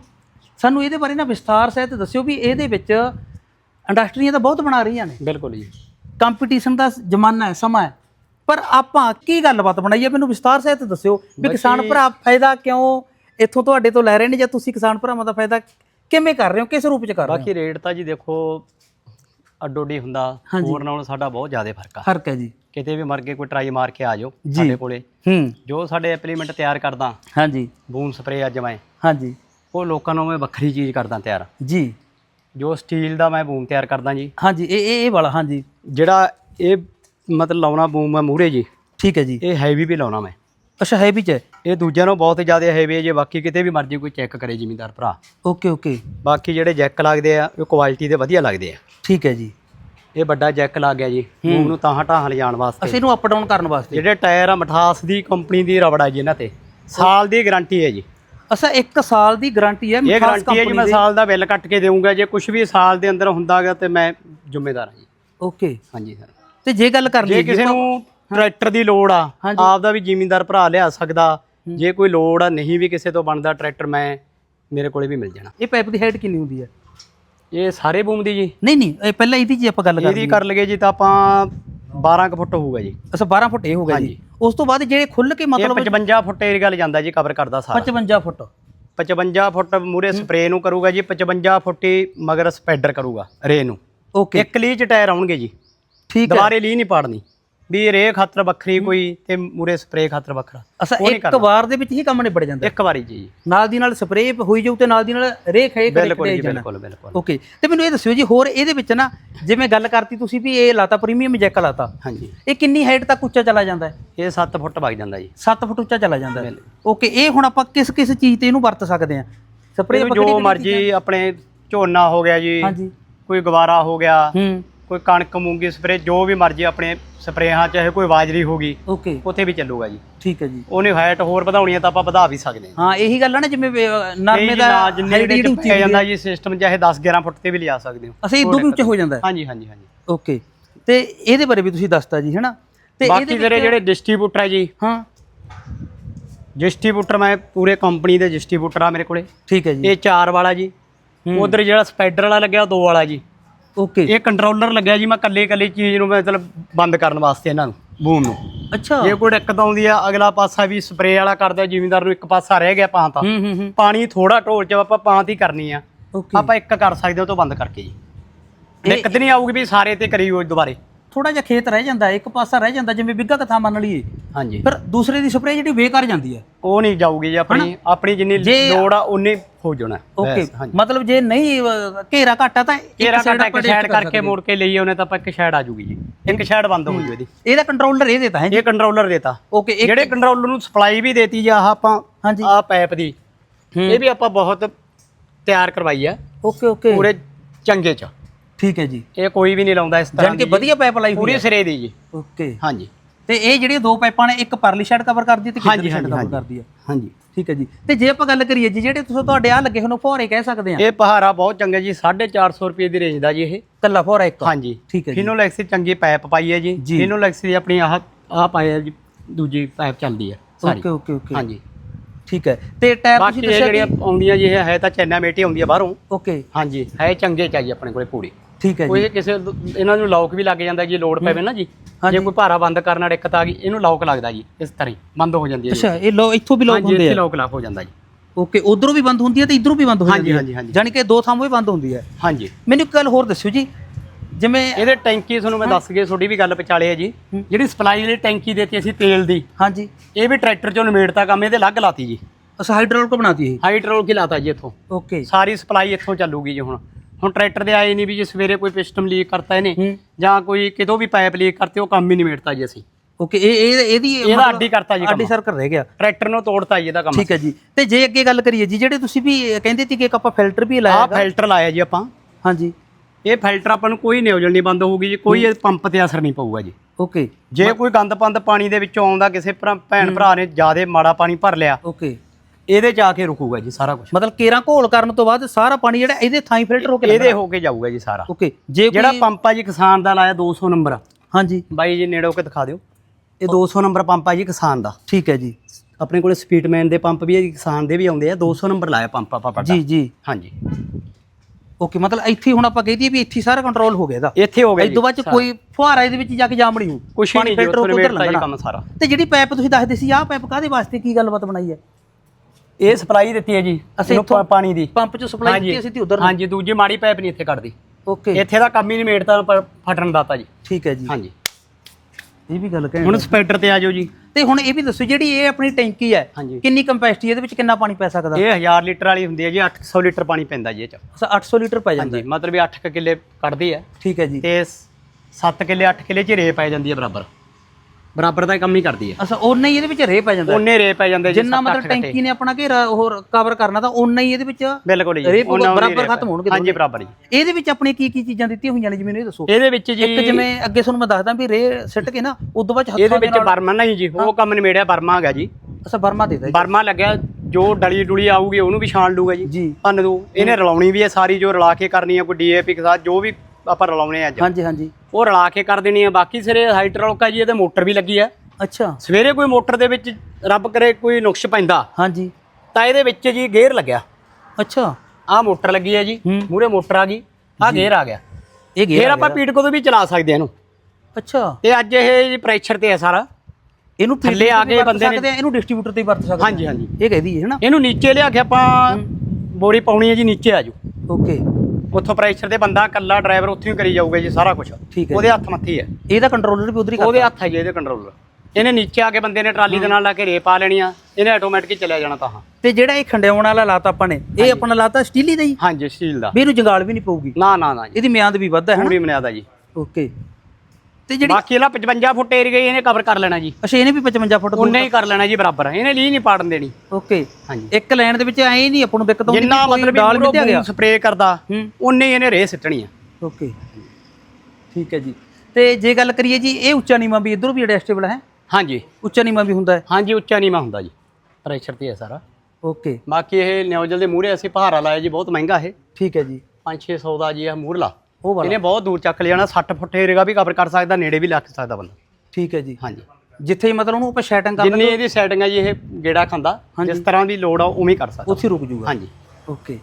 ਸਾਨੂੰ ਇਹਦੇ ਬਾਰੇ ਨਾ ਵਿਸਥਾਰ ਸਹਿਤ ਦੱਸਿਓ ਵੀ ਇਹਦੇ ਵਿੱਚ ਇੰਡਸਟਰੀਆਂ ਤਾਂ ਬਹੁਤ ਬਣਾ ਰਹੀਆਂ ਨੇ। ਬਿਲਕੁਲ ਜੀ। ਕੰਪੀਟੀਸ਼ਨ ਦਾ ਜ਼ਮਾਨਾ ਹੈ ਸਮਾਂ ਹੈ। ਪਰ ਆਪਾਂ ਕੀ ਗੱਲਬਾਤ ਬਣਾਈ ਹੈ ਮੈਨੂੰ ਵਿਸਥਾਰ ਸਹਿਤ ਦੱਸਿਓ ਵੀ ਕਿਸਾਨ ਭਰਾ ਫਾਇਦਾ ਕਿਉਂ ਇੱਥੋਂ ਤੁਹਾਡੇ ਤੋਂ ਲੈ ਰਹੇ ਨੇ ਜਾਂ ਤੁਸੀਂ ਕਿਸਾਨ ਭਰਾਵਾਂ ਦਾ ਫਾਇਦਾ ਕਿਵੇਂ ਕਰ ਰਹੇ ਹੋ? ਕਿਸ ਰੂਪ ਚ ਕਰ ਰਹੇ ਹੋ? ਬਾਕੀ ਰੇਟ ਤਾਂ ਜੀ ਦੇਖੋ ਅੱਡੋ ਅੱਡੀ ਹੁੰਦਾ ਹੋਰ ਨਾਲੋਂ ਸਾਡਾ ਬਹੁਤ ਜ਼ਿਆਦਾ ਫ਼ਰਕ ਆ। ਫ਼ਰਕ ਹੈ ਜੀ। ਕਿਤੇ ਵੀ ਮਰ ਕੇ ਕੋਈ ਟਰਾਈ ਮਾਰ ਕੇ ਆ ਜਾਓ ਸਾਡੇ ਕੋਲੇ। ਹੂੰ। ਜੋ ਸਾਡੇ ਐਪਲੀਮੈਂਟ ਤਿਆਰ ਕਰਦਾ ਹਾਂਜੀ। ਬੂਮ ਸਪਰੇ ਅੱਜ ਮੈਂ। ਹਾਂਜੀ। ਉਹ ਲੋਕਾਂ ਨੂੰ ਮੈਂ ਵੱਖਰੀ ਚੀਜ਼ ਕਰਦਾ ਤਿਆਰ। ਜੀ। ਜੋ ਸਟੀਲ ਦਾ ਮੈਂ ਬੂਮ ਤਿਆਰ ਕਰਦਾ ਜੀ। ਹਾਂਜੀ ਇਹ ਇਹ ਇਹ ਵਾਲਾ ਹਾਂਜੀ। ਜਿਹੜਾ ਇਹ ਮਤਲਬ ਲਾਉਣਾ ਬੂਮ ਹੈ ਮੂਰੇ ਜੀ। ਠੀਕ ਹੈ ਜੀ। ਇਹ ਹੈਵੀ ਵੀ ਲਾਉਣਾ ਮੈਂ। ਅੱਛਾ ਹੈ ਵੀ ਚ ਇਹ ਦੂਜਿਆਂ ਨੂੰ ਬਹੁਤ ਜ਼ਿਆਦਾ ਹੈਵੀ ਹੈ ਜੇ ਬਾਕੀ ਕਿਤੇ ਵੀ ਮਰਜ਼ੀ ਕੋਈ ਚੈੱਕ ਕਰੇ ਜ਼ਿਮੀਂਦਾਰ ਭਰਾ। ਓਕੇ ਓਕੇ ਬਾਕੀ ਜਿਹੜੇ ਜੈਕ ਲੱਗਦੇ ਆ ਉਹ ਕੁਆਲਿਟੀ ਦੇ ਵਧੀਆ ਲੱਗਦੇ ਆ। ਠੀਕ ਹੈ ਜੀ। ਇਹ ਵੱਡਾ ਜੈਕ ਲੱਗ ਗਿਆ ਜੀ ਬੂਮ ਨੂੰ ਤਾਹਾਂ ਢਾਹਾਂ ਲਿਜਾਣ ਵਾਸਤੇ। ਅਸੀਂ ਇਹਨੂੰ ਅਪ ਡਾਊਨ ਕਰਨ ਵਾਸਤੇ? ਜਿਹੜੇ ਟਾਇਰ ਆ ਮਠਾਸ ਦੀ ਕੰਪਨੀ ਦੀ ਰਬੜ ਆ ਜੀ ਇਹਨਾਂ ਤੇ। ਸਾਲ ਦੀ ਗਾਰੰਟੀ ਹੈ ਜੀ। ਅੱਛਾ 1 ਸਾਲ ਦੀ ਗਾਰੰਟੀ ਹੈ ਇਹ ਗਾਰੰਟੀ ਹੈ ਜੀ ਮੈਂ। ਸਾਲ ਦਾ ਬਿੱਲ ਕੱਟ ਕੇ ਦੇਵਾਂਗਾ ਜੇ ਕੁਝ ਵੀ ਸਾਲ ਦੇ ਅੰਦਰ ਹੁੰਦਾਗਾ ਤੇ ਮੈਂ ਜ਼ਿੰਮੇਦਾਰ ਹਾਂ ਜੀ। ਓਕੇ ਹਾਂਜੀ ਸਰ ਤੇ ਜੇ ਗੱਲ ਕਰ ਜੇ ਲਈਏ ਕਿਸੇ ਨੂੰ ਟਰੈਕਟਰ ਦੀ ਲੋੜ ਆ। ਹਾਂਜੀ। ਆਪ ਦਾ ਵੀ ਜ਼ਿਮੀਂਦਾਰ ਭਰਾ ਲਿਆ ਸਕਦਾ। ਜੇ ਕੋਈ ਲੋੜ ਆ ਨਹੀਂ ਵੀ ਕਿਸੇ ਤੋਂ ਬਣਦਾ ਟਰੈਕਟਰ ਮੈਂ ਮੇਰੇ ਕੋਲੇ ਵੀ ਮਿਲ ਜਾਣਾ। ਇਹ ਪਾਈਪ ਦੀ ਹਾਈਟ ਕਿੰਨੀ ਹੁੰਦੀ ਹੈ? ਇਹ ਸਾਰੇ ਬੂਮ ਦੀ ਜੀ। ਨਹੀਂ ਨਹੀਂ ਇਹ ਪਹਿਲਾਂ ਇਹਦੀ ਜੀ ਆਪਾਂ ਗੱਲ ਕਰਦੇ ਇਹਦੀ ਕਰ ਲਗੇ ਜੀ ਤਾਂ ਆਪਾਂ 12 ਕੁ ਫੁੱਟ ਹੋਊਗਾ ਜੀ। ਅੱਛਾ 12 ਫੁੱਟ ਇਹ ਹੋ ਗਿਆ ਜੀ। ਉਸ ਤੋਂ ਬਾਅਦ ਜਿਹੜੇ ਖੁੱਲ ਕੇ ਮਤਲਬ 55 ਫੁੱਟ ਏਰੀਆ ਲੈ ਜਾਂਦਾ ਜੀ ਕਵਰ ਕਰਦਾ ਸਾਰਾ। 55 ਫੁੱਟ। 55 ਫੁੱਟ ਮੂਰੇ ਸਪਰੇ ਨੂੰ ਕਰੂਗਾ ਜੀ 55 ਫੁੱਟ ਮਗਰ ਸਪੈਡਰ ਕਰੂਗਾ ਰੇ ਨੂੰ। ਓਕੇ। ਇੱਕ ਲੀ ਚ ਟਾਇਰ ਆਉਣਗੇ ਜੀ। ਠੀਕ ਹੈ। ਦੁਬਾਰੇ ਲੀ ਨਹੀਂ ਪਾੜਨੀ। ਵੀ ਰੇ ਖਾਤਰ ਵੱਖਰੀ ਕੋਈ ਤੇ ਮੂਰੇ ਸਪਰੇ ਖਾਤਰ ਵੱਖਰਾ। ਅਸਾ ਉਹ ਨਹੀਂ ਇੱਕ ਕਰਨਾ। ਵਾਰ ਦੇ ਵਿੱਚ ਹੀ ਕੰਮ ਨਿਬੜ ਜਾਂਦਾ। ਇੱਕ ਵਾਰੀ ਜੀ। ਨਾਲ ਦੀ ਨਾਲ ਸਪਰੇਅ ਹੋਈ ਜਾਊ ਤੇ ਨਾਲ ਦੀ ਨਾਲ ਰੇ ਖੜੇ ਖੜੇ ਬਿਲਕੁਲ ਜੀ ਬਿਲਕੁਲ ਬਿਲਕੁਲ। ਓਕੇ ਤੇ ਮੈਨੂੰ ਇਹ ਦੱਸਿਓ ਜੀ ਹੋਰ ਇਹਦੇ ਵਿੱਚ ਨਾ ਜਿਵੇਂ ਗੱਲ ਕਰਤੀ ਤੁਸੀਂ ਵੀ ਇਹ ਲਾਤਾ ਪ੍ਰੀਮੀਅਮ ਜੈਕ ਲਾਤਾ। ਹਾਂਜੀ। ਇਹ ਕਿੰਨੀ ਹਾਈਟ ਤੱਕ ਉੱਚਾ ਚਲਾ ਜਾਂਦਾ ਹੈ? ਇਹ 7 ਫੁੱਟ ਵਗ ਜਾਂਦਾ ਜੀ। 7 ਫੁੱਟ ਉੱਚਾ ਚਲਾ ਜਾਂਦਾ ਹੈ। ਓਕੇ ਇਹ ਹੁਣ ਆਪਾਂ ਕਿਸ ਕਿਸ ਚੀਜ਼ ਤੇ ਇਹਨੂੰ ਵਰਤ ਸਕਦੇ ਹਾਂ? ਸਪਰੇਅ ਇਹਨੂੰ ਜੋ ਮਰਜ਼ੀ ਆਪਣੇ ਝੋਨਾ ਹੋ ਗਿਆ ਜੀ। ਹਾਂਜੀ। ਕੋਈ ਗਵਾਰਾ ਹੋ ਗਿਆ। ਹੂੰ। ਕੋਈ ਕਣਕ ਮੂੰਗੀ ਸਪਰੇ ਜੋ ਵੀ ਮਰਜ਼ੀ ਆਪਣੇ ਸਪਰੇਹਾਂ ਚਾਹੇ ਕੋਈ ਬਾਜਰੀ ਹੋ ਗਈ ਓਕੇ। ਉੱਥੇ ਵੀ ਚੱਲੂਗਾ ਜੀ। ਠੀਕ ਹੈ ਜੀ। ਉਹਨੇ ਹਾਈਟ ਹੋਰ ਵਧਾਉਣੀ ਹੈ ਤਾਂ ਆਪਾਂ ਵਧਾ ਵੀ ਸਕਦੇ ਹਾਂ। ਹਾਂ ਇਹੀ ਗੱਲ ਹੈ ਨਾ ਜਿਵੇਂ ਨਰਮੇ ਦਾ ਚ ਉੱਚੀ ਜਾਂਦਾ ਜੀ ਸਿਸਟਮ ਚਾਹੇ 10 11 ਫੁੱਟ ਤੇ ਵੀ ਲਿਆ ਸਕਦੇ ਹੋ। ਅਸੀਂ ਇਦੋਂ ਵੀ ਉੱਚਾ ਹੋ ਜਾਂਦਾ ਹਾਂਜੀ ਹਾਂਜੀ ਹਾਂਜੀ। ਓਕੇ। ਤੇ ਇਹਦੇ ਬਾਰੇ ਵੀ ਤੁਸੀਂ ਦੱਸਤਾ ਜੀ ਹੈਨਾ? ਤੇ ਬਾਕੀ ਜਿਹੜੇ ਜਿਹੜੇ ਡਿਸਟ੍ਰੀਬਿਊਟਰ ਹੈ ਜੀ ਹਾਂ। ਡਿਸਟ੍ਰੀਬਿਊਟਰ ਮੈਂ ਪੂਰੇ ਕੰਪਨੀ ਦੇ ਡਿਸਟ੍ਰੀਬਿਊਟਰ ਆ ਮੇਰੇ ਕੋਲੇ। ਠੀਕ ਹੈ ਜੀ। ਇਹ 4 ਵਾਲਾ ਜੀ। ਉਧਰ ਜਿਹੜਾ ਸਪਾਈਡਰ ਵਾਲਾ ਲੱਗਿਆ 2 ਵਾਲਾ ਜੀ। ਓਕੇ ਇਹ ਕੰਟਰੋਲਰ ਲੱਗਿਆ ਜੀ ਮੈਂ ਕੱਲੇ ਕੱਲੇ ਚੀਜ਼ ਨੂੰ ਮਤਲਬ ਬੰਦ ਕਰਨ ਵਾਸਤੇ ਇਹਨਾਂ ਨੂੰ ਬੂਮ ਨੂੰ। ਅੱਛਾ। ਜੇ ਕੋਈ ਦਿੱਕਤ ਆਉਂਦੀ ਆ ਅਗਲਾ ਪਾਸਾ ਵੀ ਸਪਰੇਅ ਵਾਲਾ ਕਰਦਾ ਜ਼ਿਮੀਂਦਾਰ ਨੂੰ ਇੱਕ ਪਾਸਾ ਰਹਿ ਗਿਆ ਪਾਂ ਤਾਂ। ਹੂੰ ਹੂੰ ਹੂੰ। ਪਾਣੀ ਥੋੜਾ ਢੋਲ ਚ ਆਪਾਂ ਪਾਂ ਦੀ ਕਰਨੀ ਆ। ਆਪਾਂ ਇੱਕ ਕਰ ਸਕਦੇ ਹਾਂ ਉਹ ਤੋਂ ਬੰਦ ਕਰਕੇ ਜੀ। ਦਿੱਕਤ ਨਹੀਂ ਆਊਗੀ ਵੀ ਸਾਰੇ ਤੇ ਕਰੀਓ ਦੁਬਾਰੇ। ਥੋੜਾ ਜਿਹਾ ਖੇਤ ਰਹਿ ਜਾਂਦਾ ਇੱਕ ਪਾਸਾ ਰਹਿ ਜਾਂਦਾ ਜਿਵੇਂ ਬਿੱਗਾ ਕਥਾ ਮੰਨ ਲਈਏ। ਹਾਂਜੀ। ਫਿਰ ਦੂਸਰੇ ਦੀ ਸਪਰੇਅ ਜਿਹੜੀ ਬੇਕਾਰ ਜਾਂਦੀ ਹੈ। ਉਹ ਨਹੀਂ ਜਾਊਗੀ ਜੀ ਆਪਣੀ ਆਪਣੀ ਜਿੰਨੀ ਲੋੜ ਆ ਉਨੀ ਹੋ ਜਾਣਾ। ਓਕੇ ਮਤਲਬ ਜੇ ਨਹੀਂ ਘੇਰਾ ਘਾਟਾ ਤਾਂ ਕੱਟ ਆਪਾਂ ਇੱਕ ਸਾਈਡ ਕਰ ਕਰਕੇ ਮੋੜ ਕੇ ਲਈਏ ਉਹਨੇ ਤਾਂ ਆਪਾਂ ਇੱਕ ਸਾਈਡ ਆ ਜੂਗੀ ਜੀ। ਇੱਕ ਸਾਈਡ ਬੰਦ ਹੋ। ਜੂ ਇਹਦੀ। ਇਹਦਾ ਕੰਟਰੋਲਰ ਇਹ ਦੇਤਾ ਹੈ ਜੀ। ਇਹ ਕੰਟਰੋਲਰ ਦੇਤਾ। ਓਕੇ ਜਿਹੜੇ ਕੰਟਰੋਲਰ ਨੂੰ ਸਪਲਾਈ ਵੀ ਦੇਤੀ ਜੀ ਆਹ ਆਪਾਂ ਹਾਂਜੀ। ਆਹ ਪਾਈਪ ਦੀ। ਇਹ ਵੀ ਆਪਾਂ ਬਹੁਤ ਤਿਆਰ ਕਰਵਾਈ ਆ। Okay okay. ਪੂਰੇ ਚੰਗੇ ਚ। ਠੀਕ ਹੈ ਜੀ। ਇਹ ਕੋਈ ਵੀ ਨਹੀਂ ਲਾਉਂਦਾ ਇਸ ਤਰ੍ਹਾਂ ਜਾਨ ਕਿ ਦੀ ਵਧੀਆ ਪਾਈਪ ਲਾਈ ਹੋਈ ਪੂਰੀ ਹੈ। ਸਿਰੇ ਦੀ ਜੀ। ਓਕੇ ਹਾਂਜੀ। ਤੇ ਇਹ ਜਿਹੜੀਆਂ ਦੋ ਪਾਈਪਾਂ ਨੇ ਇੱਕ ਪਰਲੀ ਸਾਈਡ ਕਵਰ ਕਰਦੀ ਹੈ ਤੇ ਹਾਂਜੀ, ਕਿੱਧਰਲੀ ਹਾਂਜੀ, ਕਵਰ ਹਾਂਜੀ। ਕਰਦੀ ਹੈ। ਹਾਂਜੀ। ਠੀਕ ਹੈ ਜੀ। ਤੇ ਜੇ ਆਪਾਂ ਗੱਲ ਕਰੀਏ ਜੀ ਜਿਹੜੇ ਤੁਸੀਂ ਤੁਹਾਡੇ ਆ ਲੱਗੇ ਹੋਣ ਫੁਹਾਰੇ ਕਹਿ ਸਕਦੇ ਆ ਇਹ ਪਹਾਰਾ ਬਹੁਤ ਚੰਗਾ ਜੀ 450 ਰੁਪਏ ਦੀ ਰੇਂਜ ਦਾ ਜੀ ਇਹ। ਕੱਲਾ ਫੁਹਾਰਾ ਇੱਕ। ਹਾਂਜੀ। ਠੀਕ ਹੈ ਜੀ। ਫਿਨੋਲੈਕਸ ਦੀ ਚੰਗੀ ਪਾਈਪ ਪਾਈ ਹੈ ਜੀ। ਜੀ। ਫਿਨੋਲੈਕਸ ਦੀ ਆਪਣੀ ਆਹ ਆਹ ਪਾਇਆ ਜੀ ਦੂਜੀ ਪਾਈਪ ਚੱਲਦੀ ਹੈ ਸਾਰੀ। ਓਕੇ ਓਕੇ ਓਕੇ ਹਾਂਜੀ। ਠੀਕ ਹੈ। ਤੇ ਟਾਇਰ ਬਾਕੀ ਤੁਸੀਂ ਇਹ ਦੱਸਿਆ ਜਿਹੜੀਆਂ ਆਉਂਦੀਆਂ ਜੀ ਇਹ ਹੈ ਤਾਂ ਚੈਨਾ ਮੇਟੀ ਆਉਂਦੀ ਹੈ ਬਾਹਰੋਂ। ਓਕੇ ਹਾਂਜੀ ਹੈ ਚੰਗੇ ਚਾਹੀਏ ਆਪਣੇ ਕੋਲੇ ਪੂਰੀ। ਠੀਕ ਹੈ ਜੀ। ਕੋਈ ਕਿਸੇ ਇਹਨਾਂ ਨੂੰ ਲੌਕ ਵੀ ਲੱਗ ਜਾਂਦਾ ਜੀ ਲੋਡ ਪਵੇ ਨਾ ਜੀ। ਜੇ ਕੋਈ ਭਾਰਾ ਬੰਦ ਕਰਨਾ ਦਿੱਕਤ ਆ ਗਈ ਇਹਨੂੰ ਲੌਕ ਲੱਗਦਾ ਜੀ ਇਸ ਤਰ੍ਹਾਂ ਹੀ ਬੰਦ ਹੋ ਜਾਂਦੀ ਹੈ ਅੱਛਾ ਇਹ ਲੋ ਇੱਥੋਂ ਵੀ ਲੋਕ ਹਾਂਜੀ ਹੁੰਦੇ ਇੱਥੇ ਆ ਲੌਕ ਲੱਗ ਹੋ ਜਾਂਦਾ ਜੀ। ਓਕੇ ਉਧਰੋਂ ਵੀ ਬੰਦ ਹੁੰਦੀ ਹੈ ਤੇ ਇਧਰੋਂ ਵੀ ਬੰਦ ਹੋ ਹਾਂਜੀ, ਜਾਂਦੀ ਹੈ? ਹਾਂਜੀ, ਹਾਂਜੀ। ਜਾਨੀ ਕਿ ਦੋ ਥਾਂੋਂ ਵੀ ਬੰਦ ਹੁੰਦੀ ਹੈ। ਹਾਂਜੀ। ਮੈਨੂੰ ਇੱਕ ਗੱਲ ਹੋਰ ਦੱਸਿਓ ਜੀ ਜਿਵੇਂ ਇਹਦੇ ਟੈਂਕੀ ਤੁਹਾਨੂੰ ਮੈਂ ਦੱਸ ਗਿਆ ਤੁਹਾਡੀ ਵੀ ਗੱਲ ਵਿਚਾਲੇ ਹੈ। ਜੀ ਜਿਹੜੀ ਸਪਲਾਈ ਵਾਲੀ ਟੈਂਕੀ ਦੇਤੀ ਅਸੀਂ ਤੇਲ ਦੀ ਹਾਂਜੀ। ਇਹ ਵੀ ਟਰੈਕਟਰ ਚੋਂ ਨਿਮੇੜਤਾ ਕੰਮ ਇਹਦੇ ਅਲੱਗ ਲਾਤੀ ਜੀ। ਅਸਾਂ ਹਾਈਡ੍ਰੋਲਿਕ ਬਣਾਤੀ ਇਹ? ਹਾਈਡ੍ਰੋਲਿਕ ਹੀ ਲਾਤਾ ਜੀ ਇੱਥੋਂ। ਓਕੇ। ਸਾਰੀ ਸਪਲਾਈ ਇੱਥੋਂ ਚੱਲੂਗੀ ਜੀ ਹੁਣ। ਹੁਣ ਟਰੈਕਟਰ ਦੇ ਆਏ ਨਹੀਂ ਵੀ ਜੇ ਸਵੇਰੇ ਕੋਈ ਪਿਸਟਨ ਲੀਕ ਕਰਤਾ ਇਹਨੇ ਜਾਂ ਕੋਈ ਕਿਤੋਂ ਵੀ ਪਾਈਪ ਲੀਕ ਕਰਤੇ ਉਹ ਕੰਮ ਹੀ ਨਿਮੇੜਤਾ ਜੀ ਅਸੀਂ। ਓਕੇ ਇਹ ਇਹ ਇਹਦੀ ਇਹਦਾ ਅੱਡੀ ਕਰਤਾ ਜੀ ਅੱਡੀ ਸਰਕਲ ਰਹਿ ਗਿਆ। ਟਰੈਕਟਰ ਨੂੰ ਤੋੜਤਾ ਜੀ ਇਹਦਾ ਕੰਮ ਠੀਕ ਹੈ ਜੀ। ਤੇ ਜੇ ਅੱਗੇ ਗੱਲ ਕਰੀਏ ਜੀ ਜਿਹੜੇ ਤੁਸੀਂ ਵੀ ਕਹਿੰਦੇ ਸੀ ਕਿ ਇੱਕ ਆਪਾਂ ਫਿਲਟਰ ਵੀ ਲਾਇਆ ਹੈਗਾ। ਫਿਲਟਰ ਲਾਇਆ ਜੀ ਆਪਾਂ। ਹਾਂਜੀ। ਇਹ ਫਿਲਟਰ ਆਪਾਂ ਨੂੰ ਕੋਈ ਨਿਊਜ਼ਲ ਨਹੀਂ ਬੰਦ ਹੋਊਗੀ ਜੀ ਕੋਈ ਪੰਪ ਤੇ ਅਸਰ ਨਹੀਂ ਪਊਗਾ ਜੀ। ਓਕੇ ਜੇ ਕੋਈ ਗੰਦ ਪੰਦ ਪਾਣੀ ਦੇ ਵਿੱਚੋਂ ਆਉਂਦਾ ਕਿਸੇ ਭੈਣ ਭਰਾ ਨੇ ਜਿਆਦੇ ਮਾੜਾ ਪਾਣੀ ਭਰ ਲਿਆ ਓਕੇ ਇਹਦੇ ਜਾ ਕੇ ਰੁਕੂਗਾ ਜੀ ਸਾਰਾ ਕੁਝ ਮਤਲਬ ਕੇਰਾਂ ਘੋਲ ਕਰਨ ਤੋਂ ਬਾਅਦ ਸਾਰਾ ਪਾਣੀ ਜਿਹੜਾ ਇਹਦੇ ਥਾਈ ਫਿਲਟਰ ਹੋ ਕੇ ਇਹਦੇ ਹੋ ਕੇ ਜਾਊਗਾ ਜੀ ਸਾਰਾ। ਓਕੇ ਜੇ ਜਿਹੜਾ ਪੰਪ ਆ ਜੀ ਕਿਸਾਨ ਦਾ ਲਾਇਆ 200 ਨੰਬਰ। ਹਾਂਜੀ। ਬਾਈ ਜੀ ਨੇੜੇ ਹੋ ਕੇ ਦਿਖਾ ਦਿਓ। ਇਹ 200 ਨੰਬਰ ਪੰਪ ਆ ਜੀ ਕਿਸਾਨ ਦਾ। ਠੀਕ ਹੈ ਜੀ। ਆਪਣੇ ਕੋਲੇ ਸਪੀਡਮੈਨ ਦੇ ਪੰਪ ਵੀ ਹੈ ਜੀ ਕਿਸਾਨ ਦੇ ਵੀ ਆਉਂਦੇ ਆ। 200 ਨੰਬਰ ਲਾਇਆ ਪੰਪ ਆਪਾਂ ਵੱਡਾ ਜੀ ਜੀ। ਹਾਂਜੀ। ਓਕੇ ਮਤਲਬ ਇੱਥੇ ਹੁਣ ਆਪਾਂ ਕਹਿ ਦਈਏ ਵੀ ਇੱਥੇ ਸਾਰਾ ਕੰਟਰੋਲ ਹੋ ਗਿਆ ਇਹਦਾ। ਇੱਥੇ ਹੋ ਗਿਆ ਇਸ ਤੋਂ ਬਾਅਦ ਚ ਕੋਈ ਫੁਹਾਰਾ ਇਹਦੇ ਵਿੱਚ ਜਾ ਕੇ ਜਾਮ ਨਹੀਂ ਹੋ ਕੁਛ ਹੀ ਨਹੀਂ ਫਿਲਟਰ ਉੱਧਰ ਲੱਗਣਾ ਕੰਮ ਸਾਰਾ। ਤੇ ਜਿਹੜੀ ਪਾਈਪ ਤੁਸੀਂ ਦੱਸਦੇ ਸੀ ਆਹ ਪਾਈਪ ਕਾਦੇ ਵਾਸਤੇ ਕੀ ਗੱਲਬਾਤ ਬਣਾਈ ਹੈ? ਇਹ ਸਪਲਾਈ ਦਿੱਤੀ ਹੈ ਜੀ ਅਸੀਂ ਇੱਥੋਂ ਪਾਣੀ ਦੀ। ਪੰਪ ਚੋਂ ਸਪਲਾਈ ਦਿੱਤੀ ਅਸੀਂ ਤੇ ਉਧਰ ਹਾਂਜੀ ਦੂਜੀ ਮਾੜੀ ਪਾਈਪ ਨਹੀਂ ਇੱਥੇ ਕੱਢਦੀ। ਓਕੇ। ਇੱਥੇ ਦਾ ਕੰਮ ਹੀ ਨਹੀਂ ਮੇੜਤਾ ਪਰ ਫਟਣ ਦਾਤਾ ਜੀ। ਠੀਕ ਹੈ ਜੀ। ਹਾਂਜੀ। ਇਹ ਵੀ ਗੱਲ ਕਹਿਣ ਹੁਣ ਸਪੈਡਰ ਤੇ ਆ ਜਾਓ ਜੀ। ਤੇ ਹੁਣ ਇਹ ਵੀ ਦੱਸੋ ਜਿਹੜੀ ਇਹ ਆਪਣੀ ਟੈਂਕੀ ਹੈ ਕਿੰਨੀ ਕੰਪੈਸਿਟੀ ਇਹਦੇ ਵਿੱਚ ਕਿੰਨਾ ਪਾਣੀ ਪੈ ਸਕਦਾ? ਇਹ 1000 ਲੀਟਰ ਵਾਲੀ ਹੁੰਦੀ ਹੈ ਜੀ 800 ਲੀਟਰ ਪਾਣੀ ਪੈਂਦਾ ਜੀ ਇਹ ਚ। ਅੱਛਾ 800 ਲੀਟਰ ਪੈ ਜਾਂਦਾ ਹਾਂਜੀ ਮਤਲਬ ਵੀ 8 ਕਿੱਲੇ ਕੱਢਦੀ ਹੈ। ਠੀਕ ਹੈ ਜੀ। ਤੇ 7 ਕਿੱਲੇ 8 ਕਿੱਲੇ ਚ ਰੇ ਪੈ ਜਾਂਦੀ ਹੈ ਬਰਾਬਰ। ਬਰਾਬਰ ਦਾ ਕੰਮ ਹੀ ਕਰਦੀ ਹੈ ਅੱਛਾ ਓਨਾ ਹੀ ਇਹਦੇ ਵਿੱਚ ਰੇ ਪੈ ਜਾਂਦਾ। ਉਹਨੇ ਰੇ ਪੈ ਜਾਂਦੇ ਜੀ ਜਿੰਨਾ ਸੱਤ, ਅੱਠ ਮਤਲਬ ਟੈਂਕੀ। ਨੇ ਆਪਣਾ ਘੇਰਾ ਉਹ ਕਵਰ ਕਰਨਾ ਤਾਂ ਓਨਾ ਹੀ ਇਹਦੇ ਵਿੱਚ ਬਿਲਕੁਲ ਜੀ ਰੇ ਉਹਨਾਂ ਉਹਨੇ ਬਰਾਬਰ ਰੇ ਖਤਮ ਹੋਣਗੇ ਹਾਂਜੀ ਦੋਨੇ। ਬਰਾਬਰ ਜੀ। ਇਹਦੇ ਵਿੱਚ ਆਪਣੀ ਕੀ ਕੀ ਚੀਜ਼ਾਂ ਦਿੱਤੀਆਂ ਹੋਈਆਂ ਨੇ ਜੀ ਮੈਨੂੰ ਇਹ ਦੱਸੋ? ਇਹਦੇ ਵਿੱਚ ਜੀ ਇੱਕ ਜਿਵੇਂ ਅੱਗੇ ਤੁਹਾਨੂੰ ਮੈਂ ਦੱਸਦਾ ਵੀ ਰੇ ਸਿੱਟ ਕੇ ਨਾ ਉਦੋਂ ਬਾਅਦ ਚ ਇਹਦੇ ਦੇ ਵਿੱਚ ਨਾਲ ਬਰਮਾ ਨਹੀਂ ਜੀ ਉਹ ਕੰਮ ਨਿਬੇੜਿਆ ਬਰਮਾ ਹੈਗਾ ਜੀ। ਅੱਛਾ ਬਰਮਾ ਦੇ ਦੇ ਬਰਮਾ ਲੱਗਿਆ ਜੋ ਡਲੀ ਡੁਲੀ ਆਊਗੀ ਉਹਨੂੰ ਵੀ ਛਾਣ ਲੂਗਾ ਜੀ। ਜੀ। ਭੰਨ ਦੂ ਇਹਨੇ ਰਲਾਉਣੀ ਵੀ ਹੈ ਸਾਰੀ ਜੋ ਰਲਾ ਕੇ ਕਰਨੀ ਹੈ ਕੋਈ ਡੀਏਪੀ ਕੇ ਸਾਥ ਜੋ ਵੀ ਆਪਾਂ ਰਲਾਉਣੇ ਆ ਅੱਜ। ਹਾਂਜੀ ਹਾਂਜੀ। ਉਹ ਰਲਾ ਕੇ ਕਰ ਦੇਣੀ ਹੈ ਬਾਕੀ ਸਿਰੇ ਹਾਈਡ੍ਰੋਲਿਕ ਆ ਜੀ ਇਹਦੇ ਮੋਟਰ ਵੀ ਲੱਗੀ ਹੈ ਅੱਛਾ। ਸਵੇਰੇ ਕੋਈ ਮੋਟਰ ਦੇ ਵਿੱਚ ਰੱਬ ਕਰੇ ਕੋਈ ਨੁਕਸ ਪੈਂਦਾ ਹਾਂਜੀ। ਤਾਂ ਇਹਦੇ ਵਿੱਚ ਜੀ ਗੇਅਰ ਲੱਗਿਆ। ਅੱਛਾ। ਆਹ ਮੋਟਰ ਲੱਗੀ ਹੈ ਜੀ। ਮੂਰੇ ਮੋਟਰ ਆ ਗਈ ਆਹ ਗੇਅਰ ਆ ਗਿਆ। ਇਹ ਗੇਅਰ ਆਪਾਂ ਪੀਟ ਕੋਦੋਂ ਵੀ ਚਲਾ ਸਕਦੇ ਹਾਂ ਇਹਨੂੰ। ਅੱਛਾ। ਤੇ ਅੱਜ ਇਹ ਜੀ ਪ੍ਰੈਸ਼ਰ ਤੇ ਹੈ ਸਾਰਾ। ਇਹਨੂੰ ਥੱਲੇ ਆ ਕੇ ਬੰਦੇ ਨੇ- ਆ ਇਹਨੂੰ ਡਿਸਟ੍ਰੀਬਿਊਟਰ ਤੇ ਵਰਤ ਸਕਦੇ ਹਾਂਜੀ ਹਾਂਜੀ। ਇਹ ਕਹਦੀ ਹੈ ਨਾ ਇਹਨੂੰ ਨੀਚੇ ਲਿਆ ਕੇ ਆਪਾਂ ਬੋਰੀ ਪਾਉਣੀ ਹੈ ਜੀ ਨੀਚੇ ਆ ਜੂ ਓਕੇ ਉੱਥੋਂ ਪ੍ਰੈਸ਼ਰ ਤੇ ਬੰਦਾ ਇਕੱਲਾ ਡਰਾਈਵਰ ਉੱਥੇ ਹੀ ਕਰੀ ਜਾਊਗਾ ਜੀ ਸਾਰਾ ਕੁਝ ਠੀਕ ਹੈ ਉਹਦੇ ਹੱਥ ਮੱਥੀ ਹੈ ਇਹਦਾ ਕੰਟਰੋਲਰ ਵੀ ਉਧਰ ਹੀ ਉਹਦੇ ਹੱਥ ਹੈ ਜੀ ਇਹਦੇ ਕੰਟਰੋਲਰ ਇਹਨੇ ਨੀਚੇ ਆ ਕੇ ਬੰਦੇ ਨੇ ਟਰਾਲੀ ਦੇ ਨਾਲ ਲਾ ਕੇ ਰੇ ਪਾ ਲੈਣੀ ਆ। ਇਹਨੇ ਆਟੋਮੈਟਿਕ ਹੀ ਚਲਿਆ ਜਾਣਾ ਤਾਂ ਤੇ ਜਿਹੜਾ ਇਹ ਖੰਡਿਆਉਣ ਵਾਲਾ ਲਾਤਾ ਆਪਾਂ ਨੇ ਇਹ ਆਪਣਾ ਲਾਤਾ ਸਟੀਲੀ ਦਾ ਹੀ ਹਾਂਜੀ ਸਟੀਲ ਦਾ। ਵੀ ਇਹਨੂੰ ਜੰਗਾਲ ਵੀ ਨਹੀਂ ਪਊਗੀ? ਨਾ ਨਾ ਨਾ ਜੀ। ਇਹਦੀ ਮਿਆਦ ਵੀ ਵੱਧ ਹੈ ਹਨਾ? ਪੂਰੀ ਮਨਿਆਦਾ ਜੀ। ਓਕੇ ਤੇ ਜਿਹੜੀ ਬਾਕੀ ਇਹਦਾ 55 ਫੁੱਟ ਏਰੀਆ ਇਹਨੇ ਕਵਰ ਕਰ ਲੈਣਾ ਜੀ। ਅੱਛਾ ਇਹਨੇ ਵੀ 55 ਫੁੱਟ ਉਹਨੇ ਹੀ ਕਰ ਲੈਣਾ ਜੀ ਬਰਾਬਰ ਇਹਨੇ ਲੀ ਨਹੀਂ ਪਾੜਨ ਦੇਣੀ। ਓਕੇ। ਹਾਂਜੀ। ਇੱਕ ਲਾਈਨ ਦੇ ਵਿੱਚ ਐ ਨਹੀਂ ਆਪਾਂ ਨੂੰ ਦਿੱਕਤ ਆਉਂਦੀ ਜਿੰਨਾ ਮਤਲਬ ਡਾਲ ਮਿਟਿਆ ਗਿਆ। ਸਪਰੇਅ ਕਰਦਾ ਉਨੇ ਹੀ ਇਹਨੇ ਰੇ ਸਿੱਟਣੀ ਆ। ਓਕੇ। ਠੀਕ ਹੈ ਜੀ। ਤੇ ਜੇ ਗੱਲ ਕਰੀਏ ਜੀ ਇਹ ਉੱਚਾ ਨੀਵਾਂ ਵੀ ਇਧਰੋਂ ਵੀ ਐਡਜਸਟੇਬਲ ਹੈ? ਹਾਂਜੀ। ਉੱਚਾ ਨੀਵਾਂ ਵੀ ਹੁੰਦਾ ਹੈ? ਹਾਂਜੀ ਉੱਚਾ ਨੀਵਾਂ ਹੁੰਦਾ ਜੀ। ਪ੍ਰੈਸ਼ਰ ਤੇ ਹੈ ਸਾਰਾ। ਓਕੇ। ਬਾਕੀ ਇਹ ਨਿਊਜ਼ਲ ਦੇ ਮੂਹਰੇ ਅਸੀਂ ਪਹਾੜਾ ਲਾਇਆ ਜੀ ਬਹੁਤ ਮਹਿੰਗਾ ਇਹ। ਠੀਕ ਹੈ ਜੀ। 5-600 ਦਾ ਜੀ ਇਹ ਮੂਹਰਲਾ। ਉਹ ਵਾਲਾ। ਇਹਨੇ ਬਹੁਤ ਦੂਰ ਚੱਕ ਲਿਆਣਾ 60 ਫੁੱਟ ਏਰੀਆ ਵੀ ਕਵਰ ਕਰ ਸਕਦਾ ਨੇੜੇ ਵੀ ਲੱਗ ਸਕਦਾ ਬੰਦਾ। ਠੀਕ ਹੈ ਜੀ। ਹਾਂਜੀ। ਜਿੱਥੇ ਮਤਲਬ ਉਹਨੂੰ ਆਪਾਂ ਸੈਟਿੰਗ ਕਰ ਜਿੰਨੀ ਇਹਦੀ ਸੈਟਿੰਗ ਹੈ ਜੀ ਇਹ ਗੇੜਾ ਖਾਂਦਾ। ਜਿਸ ਤਰ੍ਹਾਂ ਦੀ ਲੋੜ ਆ ਉਵੇਂ ਹੀ ਕਰ ਸਕਦਾ। ਉੱਥੇ ਰੁਕ ਜੂਗਾ। ਹਾਂਜੀ। ਓਕੇ।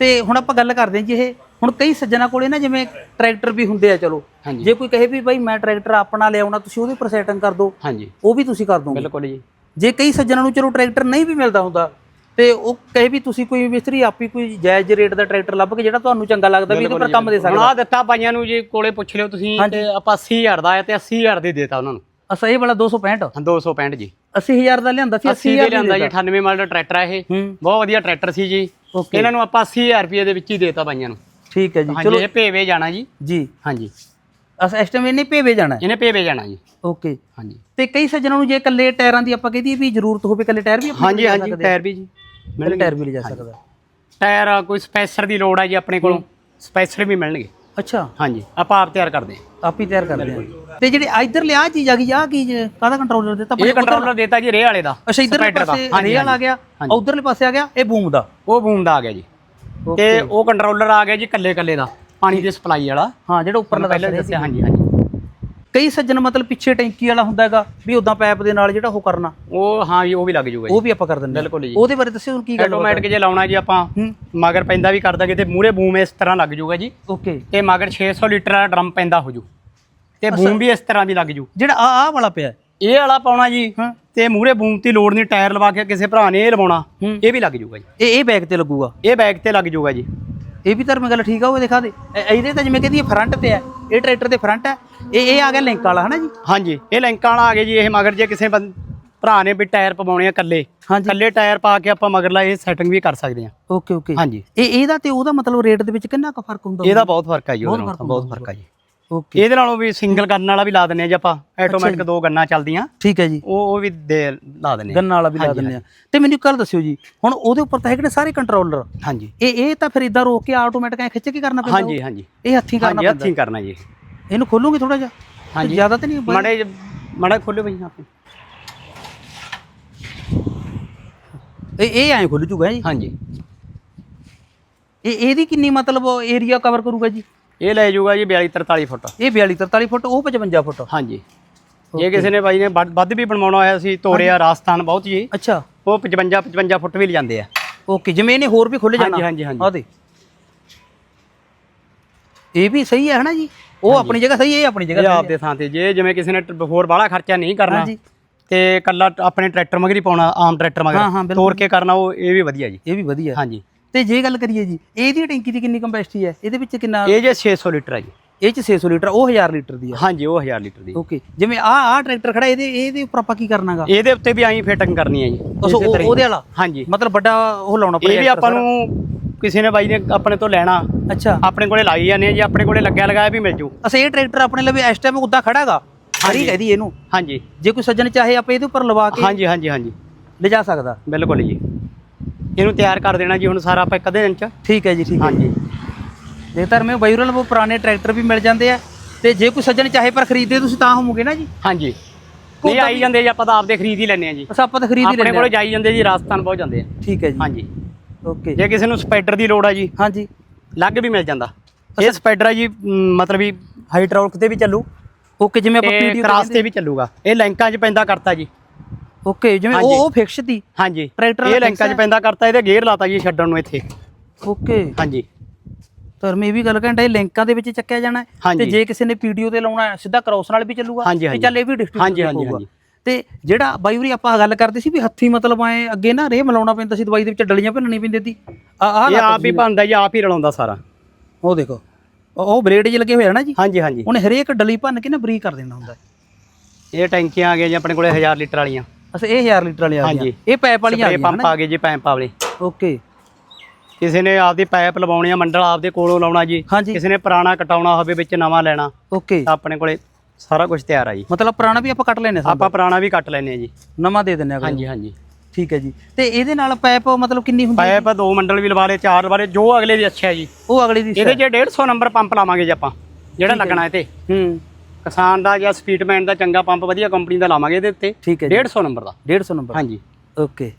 ਤੇ ਹੁਣ ਆਪਾਂ ਗੱਲ ਕਰਦੇ ਹਾਂ ਜੀ ਇਹ ਹੁਣ ਕਈ ਸੱਜਣਾ ਕੋਲੇ ਨਾ ਜਿਵੇਂ ਟਰੈਕਟਰ ਵੀ ਹੁੰਦੇ ਆ ਚਲੋ। ਜੇ ਕੋਈ ਕਹੇ ਵੀ ਭਾਈ ਮੈਂ ਟਰੈਕਟਰ ਆਪਣਾ ਲਿਆਉਣਾ ਤੁਸੀਂ ਉਹਦੇ ਪਰ ਸੈਟਿੰਗ ਕਰ ਦਿਓ। ਹਾਂਜੀ। ਉਹ ਵੀ ਤੁਸੀਂ ਕਰ ਦੋਗੇ। ਬਿਲਕੁਲ ਜੀ। ਜੇ ਕਈ ਸੱਜਣਾ ਨੂੰ ਚਲੋ ਟਰੈਕਟਰ ਨਹੀਂ ਵੀ ਮਿਲਦਾ ਹੁੰਦਾ ਤੇ ਉਹ ਕਹੇ ਵੀ ਤੁਸੀਂ ਕੋਈ ਮਿਸਤਰੀ ਆਪੀ ਕੋਈ ਜਾਇਜ਼ ਰੇਟ ਦਾ ਟਰੈਕਟਰ ਲੱਭ ਕੇ ਜਿਹੜਾ ਤੁਹਾਨੂੰ ਚੰਗਾ ਲੱਗਦਾ ਵੀ ਇਹਦੇ ਪਰ ਕੰਮ ਦੇ ਹੁਣ ਸਕਦਾ। ਆਹ ਦਿੱਤਾ ਪਾਈਆਂ ਨੂੰ ਜੀ ਕੋਲੇ ਪੁੱਛ ਲਿਓ ਤੁਸੀਂ ਤੇ ਆਪਾਂ 80000 ਦਾ ਆਇਆ ਤੇ 80000 ਦੇ ਦੇਤਾ ਉਹਨਾਂ ਨੂੰ। ਅਸਾ ਇਹ ਵਾਲਾ 265 ਹਾਂ 265 ਜੀ। 80000 ਦਾ ਲਿਆਂਦਾ ਸੀ 80 ਦੇ ਲਿਆਂਦਾ ਜੀ 98 ਮਾਡਲ ਦਾ ਟਰੈਕਟਰ ਆ ਇਹ। ਬਹੁਤ ਵਧੀਆ ਟਰੈਕਟਰ ਸੀ ਜੀ। ਇਹਨਾਂ ਨੂੰ ਆਪਾਂ 80000 ਰੁਪਏ ਦੇ ਵਿੱਚ ਹੀ ਦੇਤਾ ਪਾਈਆਂ ਨੂੰ। ਠੀਕ ਹੈ ਜੀ ਚਲੋ। ਇਹ ਭੇਵੇ ਜਾਣਾ ਜੀ। ਜੀ। ਹਾਂਜੀ। ਅਸ ਇਸ ਟਾਈਮ ਇਹਨੇ ਭੇਵੇ ਜਾਣਾ ਇਹਨੇ ਭੇਵੇ ਜਾਣਾ ਜੀ। ਓਕੇ। ਹਾਂਜੀ। ਤੇ ਕਈ ਸੱਜਣਾ ਨੂੰ ਜੇ ਇਕੱਲੇ ਟਾਇਰਾਂ ਦੀ ਆਪਾਂ ਕਹਦੀ ਵੀ ਜ਼ਰੂਰਤ ਹੋਵੇ ਇਕੱਲੇ ਟਾਇਰ ਵੀ ਹਾਂਜੀ ਹਾਂਜੀ ਟਾਇਰ ਵੀ ਜੀ। ਇਕੱਲੇ ਟਾਇਰ ਵੀ ਲਿਜਾ ਸਕਦਾ। ਟਾਇਰ ਆ, ਕੋਈ ਸਪੈਸਰ ਦੀ ਲੋੜ ਹੈ ਜੀ ਆਪਣੇ ਕੋਲੋਂ। ਸਪੈਸਰ ਵੀ ਮਿਲਣਗੇ। ਅੱਛਾ। ਹਾਂਜੀ। ਆਪਾਂ ਆਪ ਤਿਆਰ ਕਰਦੇ ਹਾਂ। ਆਪ ਹੀ ਤਿਆਰ ਕਰਦੇ ਆ ਤੇ ਜਿਹੜੇ ਇਧਰ ਲਿਆ ਚੀਜ਼ ਆ ਗਈ ਆ ਕੀ ਕਾਹਦਾ ਕੰਟਰੋਲਰ ਦਿੱਤਾ? ਇਹ ਕੰਟਰੋਲਰ ਦੇਤਾ ਜੀ ਰੇ ਵਾਲੇ ਦਾ ਅੱਛਾ ਇਧਰਲੇ। ਪਾਸੇ ਹਾਂਜੀ, ਰੇਲ ਆ ਗਿਆ ਉਧਰਲੇ ਪਾਸੇ ਆ ਗਿਆ ਇਹ ਬੂਮ ਦਾ। ਉਹ ਬੂਮ ਦਾ ਆ ਗਿਆ ਜੀ। ਤੇ ਉਹ ਕੰਟਰੋਲਰ ਆ ਗਿਆ ਜੀ ਕੱਲੇ ਕੱਲੇ ਦਾ ਪਾਣੀ ਦੀ ਸਪਲਾਈ ਵਾਲਾ। ਹਾਂ ਜਿਹੜਾ ਉੱਪਰ ਲਗਾ ਪਹਿਲਾਂ ਦੱਸਿਆ ਹਾਂਜੀ ਹਾਂਜੀ। ਕਈ ਸੱਜਣ ਮਤਲਬ ਪਿੱਛੇ ਟੈਂਕੀ ਵਾਲਾ ਹੁੰਦਾ ਹੈਗਾ ਵੀ ਉਦਾਂ ਪਾਈਪ ਦੇ ਨਾਲ ਜਿਹੜਾ ਉਹ ਕਰਨਾ। ਉਹ ਹਾਂ ਜੀ ਉਹ ਵੀ ਲੱਗ ਜੂਗਾ ਜੀ। ਉਹ ਵੀ ਆਪਾਂ ਕਰ ਦਿੰਦੇ ਹਾਂ। ਬਿਲਕੁਲ ਜੀ। ਉਹਦੇ ਬਾਰੇ ਦੱਸਿਓ ਹੁਣ ਕੀ ਗੱਲ ਆਟੋਮੈਟਿਕ ਜੇ ਲਾਉਣਾ ਜੀ ਆਪਾਂ ਹੂੰ। ਮਗਰ ਪੈਂਦਾ ਵੀ ਕਰ ਦਾਂਗੇ ਤੇ ਮੂਰੇ ਬੂਮ ਇਸ ਤਰ੍ਹਾਂ ਲੱਗ ਜੂਗਾ ਜੀ। ਓਕੇ। ਤੇ ਮਗਰ 600 ਲੀਟਰ ਦਾ ਡਰਮ ਪੈਂਦਾ ਹੋ ਜੂ। ਤੇ ਬੂਮ ਵੀ ਇਸ ਤਰ੍ਹਾਂ ਦੀ ਲੱਗ ਜੂ। ਜਿਹੜਾ ਆ ਆ ਵਾਲਾ ਪਿਆ ਹੈ। ਇਹ ਵਾਲਾ ਪਾਉਣਾ ਜੀ ਹਾਂ। ਤੇ ਮੂਰੇ ਬੂਮ ਦੀ ਲੋੜ ਨਹੀਂ ਟਾਇਰ ਲਵਾ ਕੇ ਕਿਸੇ ਭਰਾ ਨੇ ਇਹ ਲਵਾਉਣਾ ਹੂੰ। ਇਹ ਵੀ ਲੱਗ ਜੂਗਾ ਜੀ। ਇਹ ਇਹ ਬੈਗ ਤੇ ਲੱਗੂਗਾ। ਇਹ ਬੈਗ ਤੇ ਲੱਗ ਜੂਗਾ ਜੀ। ਇਹ ਵੀ ਧਰਮ ਗੱਲ ਠੀਕ ਆ ਉਹ ਦਿਖਾ ਦੇ। ਇਹ- ਇਹਦੇ ਤਾਂ ਜਿਵੇਂ ਕਹਿੰਦੀ ਫਰੰਟ ਤੇ ਹੈ ਇਹ ਟਰੈਕਟਰ ਦੇ ਫਰੰਟ ਹੈ। ਇਹ ਇਹ ਆ ਗਿਆ ਲਿੰਕ ਵਾਲਾ ਹਨਾ ਜੀ? ਹਾਂਜੀ ਇਹ ਲਿੰਕਾਂ ਵਾਲਾ ਆ ਗਿਆ ਜੀ ਇਹ ਮਗਰ ਜੇ ਕਿਸੇ ਬੰ- ਭਰਾ ਨੇ ਵੀ ਟਾਇਰ ਪਵਾਉਣੇ ਆ ਕੱਲੇ ਹਾਂਜੀ। ਕੱਲੇ ਟਾਇਰ ਪਾ ਕੇ ਆਪਾਂ ਮਗਰਲਾ ਇਹ ਸੈਟਿੰਗ ਵੀ ਕਰ ਸਕਦੇ ਆ ਓਕੇ ਓਕੇ। ਹਾਂਜੀ। ਇਹ ਇਹਦਾ ਤੇ ਉਹਦਾ ਮਤਲਬ ਰੇਟ ਦੇ ਵਿੱਚ ਕਿੰਨਾ ਕੁ ਫ਼ਰਕ ਹੁੰਦਾ ਇਹਦਾ ਬਹੁਤ ਫ਼ਰਕ ਆ ਜੀ ਉਹਦੇ ਬਹੁਤ ਨਾਲ ਫ਼ਰਕ ਬਹੁਤ ਫ਼ਰਕ ਆ ਜੀ। ਓਕੇ ਇਹਦੇ ਨਾਲੋਂ ਵੀ ਸਿੰਗਲ ਕਰਨ ਵਾਲਾ ਵੀ ਲਾ ਦਿੰਨੇ ਆ ਜੀ ਆਪਾਂ। ਆਟੋਮੈਟਿਕ ਦੋ ਗੰਨਾਂ ਚੱਲਦੀਆਂ। ਠੀਕ ਹੈ ਜੀ। ਉਹ ਉਹ ਵੀ ਦੇ ਲਾ ਦਿੰਨੇ ਆ ਗੰਨਾ ਵਾਲਾ ਵੀ ਲਾ ਦਿੰਦੇ ਆ ਤੇ ਮੈਨੂੰ ਇੱਕ ਗੱਲ ਦੱਸਿਓ ਜੀ ਹੁਣ ਉਹਦੇ ਉੱਪਰ ਤਾਂ ਹੈਗੇ ਨੇ ਸਾਰੇ ਕੰਟਰੋਲਰ ਹਾਂਜੀ। ਇਹ ਇਹ ਤਾਂ ਫਿਰ ਇਦਾਂ ਰੋਕ ਕੇ ਆਟੋਮੈਟਿਕ ਐ ਖਿੱਚ ਕੇ ਕਰਨਾ ਪੈਂਦਾ ਹਾਂਜੀ ਹਾਂਜੀ। ਇਹ ਹੱਥੀਂ ਕਰਨਾ ਪੈਂਦਾ। ਹੱਥੀਂ ਕਰਨਾ ਜੀ। ਇਹਨੂੰ ਖੋਲੂਗੇ ਥੋੜਾ ਜਿਹਾ? ਹਾਂਜੀ। ਜ਼ਿਆਦਾ ਤਾਂ ਨਹੀਂ ਮੜੇ ਮੜਾ ਖੋਲੋ ਬਈ ਆਪੇ। ਇਹ ਇਹ ਐਂ ਖੁੱਲ ਜੂਗਾ ਜੀ? ਹਾਂਜੀ। ਇਹ ਇਹਦੀ ਕਿੰਨੀ ਮਤਲਬ ਏਰੀਆ ਕਵਰ ਕਰੂਗਾ ਜੀ? ਇਹ ਲੈ ਜਾਊਗਾ ਜੀ 42 43 ਫੁੱਟ। ਇਹ 42 43 ਫੁੱਟ ਉਹ 55 ਫੁੱਟ। ਹਾਂਜੀ। ਜੇ ਕਿਸੇ ਨੇ ਬਾਈ ਨੇ ਵੱਧ ਵੀ ਬਣਵਾਉਣਾ ਹੋਇਆ ਸੀ ਤੋਰਿਆ ਰਾਜਸਥਾਨ ਬਹੁਤ ਜੀ ਅੱਛਾ। ਉਹ 55 55 ਫੁੱਟ ਵੀ ਲਿਜਾਂਦੇ ਆ। ਓਕੇ ਜਿਵੇਂ ਇਹਨੇ ਹੋਰ ਵੀ ਖੁੱਲ ਜਾਣਾ। ਹਾਂਜੀ ਹਾਂਜੀ ਹਾਂਜੀ। ਇਹ ਵੀ ਸਹੀ ਹੈ ਹਨਾ ਜੀ? ਉਹ ਆਪਣੀ ਜਗ੍ਹਾ ਸਹੀ ਹੈ ਇਹ ਆਪਣੀ ਜਗ੍ਹਾ ਸਹੀ ਆਪ ਦੇ ਥਾਂ ਤੇ ਜੇ ਜਿਵੇਂ ਕਿਸੇ ਨੇ ਹੋਰ ਬਾਹਲਾ ਖਰਚਾ ਨਹੀਂ ਕਰਨਾ ਹਾਂਜੀ। ਤੇ ਕੱਲਾ ਆਪਣੇ ਟਰੈਕਟਰ ਮਗਰ ਹੀ ਪਾਉਣਾ ਆਮ ਟਰੈਕਟਰ ਹਾਂ, ਹਾਂ, ਮਗਰ। ਤੋੜ ਕੇ ਕਰਨਾ ਉਹ ਇਹ ਵੀ ਵਧੀਆ ਜੀ। ਇਹ ਵੀ ਵਧੀਆ। ਹਾਂਜੀ। ਤੇ ਜੇ ਗੱਲ ਕਰੀਏ ਜੀ ਇਹਦੀ ਟੈਂਕੀ ਦੀ ਕਿੰਨੀ ਕੰਪੈਸਿਟੀ ਹੈ? ਇਹਦੇ ਵਿੱਚ ਕਿੰਨਾ ਇਹ ਜੇ 600 ਲੀਟਰ ਹੈ ਜੀ। ਇਹ ਚ 600 ਲੀਟਰ ਉਹ 1000 ਲੀਟਰ ਦੀ ਹੈ। ਹਾਂਜੀ ਉਹ 1000 ਲੀਟਰ ਦੀ। ਓਕੇ ਜਿਵੇਂ ਆ ਆ ਟਰੈਕਟਰ ਖੜਾ ਇਹਦੇ ਇਹਦੇ ਉੱਪਰ ਆਪਾਂ ਕੀ ਕਰਨਾਗਾ ਇਹਦੇ ਉੱਤੇ ਵੀ ਆਈ ਫਿਟਿੰਗ ਕਰਨੀ ਹੈ ਜੀ। ਉਹਦੇ ਵਾਲਾ? ਹਾਂਜੀ। ਮਤਲਬ ਵੱਡਾ ਉਹ ਲਾਉਣਾ ਇਹ ਵੀ ਆਪਾਂ ਨੂੰ ਕਿਸੇ ਨੇ ਬਾਈ ਨੇ ਆਪਣੇ ਤੋਂ ਲੈਣਾ। ਅੱਛਾ। ਆਪਣੇ ਕੋਲੇ ਲਾਈ ਜਾਂਦੇ ਆ ਜੀ ਆਪਣੇ ਕੋਲੇ ਲੱਗਿਆ ਲਗਾਇਆ ਵੀ ਮਿਲ ਜੂ। ਅਸੇ ਇਹ ਟਰੈਕਟਰ ਆਪਣੇ ਲਈ ਇਸ ਟਾਈਮ ਉਦਾਂ ਖੜਾਗਾ ਹਰੀ ਕਹਦੀ ਇਹਨੂੰ? ਹਾਂਜੀ। ਜੇ ਕੋਈ ਸੱਜਣ ਚਾਹੇ ਆਪਾਂ ਇਹਦੇ ਉੱਪਰ ਲਵਾ ਕੇ ਹਾਂਜੀ ਹਾਂਜੀ ਹਾਂਜੀ। ਲਿਜਾ ਸਕਦਾ? ਬਿਲਕੁਲ ਜੀ। ਇਹਨੂੰ ਤਿਆਰ ਕਰ ਦੇਣਾ ਜੀ ਹੁਣ ਸਾਰਾ ਆਪਾਂ ਇੱਕ ਅੱਧੇ ਦਿਨ ਚ। ਠੀਕ ਹੈ ਜੀ ਠੀਕ ਹੈ। ਹਾਂਜੀ। ਦੇ ਧਰਮੇ ਬਾਈਰਲ ਉਹ ਪੁਰਾਣੇ ਟਰੈਕਟਰ ਵੀ ਮਿਲ ਜਾਂਦੇ ਆ ਤੇ ਜੇ ਕੋਈ ਸੱਜਣ ਚਾਹੇ ਪਰ ਖਰੀਦਦੇ ਤੁਸੀਂ ਤਾਂ ਹੋਵੋਗੇ ਨਾ ਜੀ? ਹਾਂਜੀ। ਨਹੀਂ ਆਈ ਜਾਂਦੇ ਜੀ ਆਪਾਂ ਤਾਂ ਆਪਦੇ ਖਰੀਦ ਹੀ ਲੈਣੇ ਆ ਜੀ। ਬਸ ਆਪਾਂ ਤਾਂ ਖਰੀਦ ਹੀ ਆਪਣੇ ਲੈਂਦੇ ਕੋਲੇ ਜਾਈ ਜਾਂਦੇ ਜੀ ਰਾਜਸਥਾਨ ਪਹੁੰਚ ਜਾਂਦੇ ਆ। ਠੀਕ ਹੈ ਜੀ। ਹਾਂਜੀ। ਓਕੇ। ਜੇ ਕਿਸੇ ਨੂੰ ਸਪਾਈਡਰ ਦੀ ਲੋੜ ਆ ਜੀ ਹਾਂਜੀ। ਲੱਗ ਵੀ ਮਿਲ ਜਾਂਦਾ। ਇਹ ਸਪਾਈਡਰ ਆ ਜੀ ਮਤਲਬ ਵੀ ਹਾਈਡ੍ਰੋਲਿਕ ਤੇ ਵੀ ਚੱਲੂ। ਓਕੇ ਜਿਵੇਂ ਆਪਾਂ ਕ੍ਰਾਸ ਤੇ ਵੀ ਚੱਲੂਗਾ। ਇਹ ਲੈਂਕਾਂ 'ਚ ਪੈਂਦਾ ਕਰਤਾ ਜੀ। ਓਕੇ ਜਿਵੇਂ ਉਹ ਉਹ ਫਿਕਸ ਦੀ ਹਾਂਜੀ। ਟਰੈਕਟਰ ਇਹ ਲੈਂਕਾਂ 'ਚ ਪੈਂਦਾ ਕਰਤਾ ਇਹਦੇ ਗੇਅਰ ਲਾਤਾ ਜੀ ਛੱਡਣ ਨੂੰ ਇੱਥੇ। ਓਕੇ ਹਾਂਜੀ। ਧਰਮੇ ਇਹ ਵੀ ਗੱਲ ਘੰਟਾ ਇਹ ਲਿੰਕਾਂ ਦੇ ਵਿੱਚ ਚੱਕਿਆ ਜਾਣਾ। ਤੇ ਜੇ ਕਿਸੇ ਨੇ ਪੀਡੀਓ ਤੇ ਲਾਉਣਾ ਹੈ, ਸਿੱਧਾ ਕ੍ਰਾਸ ਨਾਲ ਵੀ ਚੱਲੂਗਾ। ਤੇ। ਚੱਲ ਇਹ ਵੀ ਹਾਂਜੀ, ਹਾਂਜੀ। ਤੇ ਜਿਹੜਾ ਬਾਈ ਉਰੀ ਆਪਾਂ ਗੱਲ ਕਰਦੇ ਸੀ ਵੀ ਹੱਥੀ ਮਤਲਬ ਐ ਅੱਗੇ ਨਾ ਰੇ ਮਿਲਾਉਣਾ ਪੈਂਦਾ ਸੀ ਦਵਾਈ ਦੇ ਵਿੱਚ ਡਲੀਆਂ ਭੰਨਣੀ ਪੈਂਦੀ ਸੀ। ਆ ਆ ਇਹ ਆਪ ਹੀ ਬਣਦਾ ਜੀ ਆਪ ਹੀ ਰਲਾਉਂਦਾ ਸਾਰਾ। ਉਹ ਦੇਖੋ ਉਹ- ਉਹ ਬਲੇਡ ਜਿਹੇ ਲੱਗੇ ਹੋਏ ਆ ਨਾ ਜੀ। ਹਾਂਜੀ ਹਾਂਜੀ। ਉਹਨੇ ਹਰੇਕ ਡਲੀ ਭੰਨ ਕੇ ਨਾ ਬਰੀਕ ਕਰ ਦੇਣਾ ਹੁੰਦਾ ਇਹ ਟੈਂਕੀਆਂ ਆ ਗਈਆਂ ਜੀ ਆਪਣੇ ਕੋਲੇ 1000 ਲੀਟਰ ਵਾਲੀਆਂ। ਅੱਛਾ ਇਹ 1000 ਲੀਟਰ ਵਾਲੀ ਆ ਹਾਂਜੀ। ਇਹ ਪਾਈਪ ਵਾਲੀਆਂ ਆ ਸਪਰੇ ਗਈਆਂ ਪੰਪ ਆ ਗਏ ਜੀ ਪੈਂਪ ਵਾਲੇ। ਓਕੇ ਕਿਸੇ ਨੇ ਆਪਦੀ ਪਾਈਪ ਲਵਾਉਣੀ ਆ ਮੰਡਲ ਆਪਦੇ ਕੋਲੋਂ ਲਾਉਣਾ ਜੀ। ਹਾਂਜੀ। ਕਿਸੇ ਨੇ ਪੁਰਾਣਾ ਕਟਾਉਣਾ ਹੋਵੇ ਵਿੱਚ ਨਵਾਂ ਲੈਣਾ। ਓਕੇ ਤਾਂ ਆਪਣੇ ਕੋਲੇ ਸਾਰਾ ਕੁਝ ਤਿਆਰ ਆ ਜੀ। ਮਤਲਬ ਪੁਰਾਣਾ ਵੀ ਆਪਾਂ ਕੱਟ ਲੈਨੇ ਸਭ ਆਪਾਂ ਪੁਰਾਣਾ ਵੀ ਕੱਟ ਲੈਨੇ ਆ ਜੀ। ਨਵਾਂ ਦੇ ਦਿੰਨੇ ਆ ਅਗਲੇ ਨੂੰ। ਹਾਂਜੀ ਹਾਂਜੀ। ਠੀਕ ਹੈ ਜੀ। ਤੇ ਇਹਦੇ ਨਾਲ ਪਾਈਪ ਮਤਲਬ ਕਿੰਨੀ ਹੁੰਦੀ ਹੈ? ਪਾਈਪ ਦੋ ਮੰਡਲ ਵੀ ਲਵਾ ਲਏ ਚਾਰ ਲਵਾ ਲਏ ਜੋ ਅਗਲੇ ਦੀ ਅੱਛਾ ਹੈ ਜੀ। ਉਹ ਅਗਲੇ ਦੀ ਇਹਦੇ 'ਚ 150 ਨੰਬਰ ਪੰਪ ਲਾਵਾਂਗੇ ਜੀ ਆਪਾਂ ਜਿਹੜਾ ਲੱਗਣਾ ਇਹ ਤੇ ਹੂੰ। ਕਿਸਾਨ ਦਾ ਜਾਂ ਸਪੀਡਮੈਨ ਦਾ ਚੰਗਾ ਪੰਪ ਵਧੀਆ ਕੰਪਨੀ ਦਾ ਲਾਵਾਂਗੇ ਇਹਦੇ ਉੱਤੇ। ਠੀਕ ਹੈ ਜੀ। 150 ਨੰਬਰ ਦਾ। 150 ਨੰਬਰ ਹਾਂਜੀ। ਓਕੇ।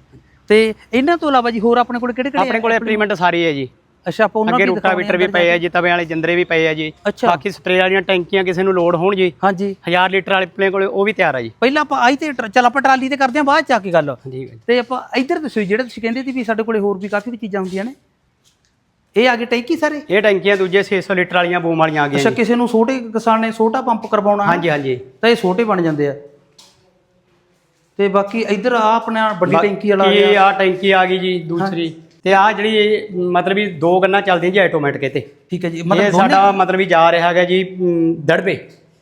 ਤੇ ਇਹਨਾਂ ਤੋਂ ਇਲਾਵਾ ਜੀ ਹੋਰ ਆਪਣੇ ਕੋਲ ਕਿਹੜੇ ਕਿਹੜੇ ਆਪਣੇ ਕੋਲੇ ਇੰਪਲੀਮੈਂਟ ਸਾਰੀ ਹੈ ਜੀ। ਅੱਛਾ ਆਪਾਂ ਉਹਨਾਂ ਅੱਗੇ ਵੀ ਰੂਟਾਵੀਟਰ ਵੀ ਪਏ ਆ ਜੀ ਤਵੇ ਵਾਲੇ ਜਿੰਦਰੇ ਵੀ ਪਏ ਆ ਜੀ। ਅੱਛਾ। ਬਾਕੀ ਸਪਰੇ ਵਾਲੀਆਂ ਟੈਂਕੀਆਂ ਕਿਸੇ ਨੂੰ ਲੋਡ ਹੋਣ ਜੀ। ਹਾਂਜੀ। 1000 ਲੀਟਰ ਵਾਲੇ ਆਪਣੇ ਕੋਲੇ ਉਹ ਵੀ ਤਿਆਰ ਆ ਜੀ। ਪਹਿਲਾਂ ਆਪਾਂ ਆਈ ਤੇ ਟਰ- ਚੱਲ ਆਪਾਂ ਟਰਾਲੀ ਤੇ ਕਰਦੇ ਹਾਂ ਬਾਅਦ ਚ ਆ ਕੇ ਗੱਲ। ਠੀਕ ਹੈ ਤੇ ਆਪਾਂ ਇੱਧਰ ਦੱਸੋ ਜੀ, ਜਿਹੜੇ ਤੁਸੀਂ ਕਹਿੰਦੇ ਸੀ ਵੀ ਸਾਡੇ ਕੋਲੇ ਹੋਰ ਵੀ ਕਾਫੀ ਚੀਜ਼ਾਂ ਹੁੰਦੀਆਂ ਨੇ। ਇਹ ਆ ਗਏ ਟੈਂਕੀ ਸਾਰੇ? ਇਹ ਟੈਂਕੀਆਂ ਦੂਜੇ 600 ਲੀਟਰ ਵਾਲੀਆਂ ਬੂਮ ਵਾਲੀਆਂ ਆ ਗਈਆਂ ਅੱਛਾ ਜੀ। ਕਿਸੇ ਨੂੰ ਛੋਟੇ ਕਿਸਾਨ ਨੇ ਛੋਟਾ ਪੰਪ ਕਰਵਾਉਣਾ ਹੈ, ਹਾਂਜੀ ਹਾਂਜੀ। ਤਾਂ ਇਹ ਛੋਟੇ ਬਣ ਜਾਂਦੇ ਆ। ਤੇ ਬਾਕੀ ਇੱਧਰ ਆ ਆਪਣਾ ਵੱਡੀ ਟੈਂਕੀ ਵਾਲਾ ਆ ਇਹ ਗਿਆ ਆ ਟੈਂਕੀ ਆ ਗਈ ਜੀ ਦੂਸਰੀ। ਤੇ ਆ ਜਿਹੜੀ ਇਹ ਮਤਲਬ ਵੀ ਦੋ ਗੰਨਾਂ ਚੱਲਦੀਆਂ ਜੀ ਆਟੋਮੈਟਿਕ ਤੇ। ਠੀਕ ਹੈ ਜੀ ਇਹ ਮਤਲਬ ਸਾਡਾ ਮਤਲਬ ਵੀ ਜਾ ਰਿਹਾ ਹੈਗਾ ਜੀ ਅਮ, ਦੜਬੇ।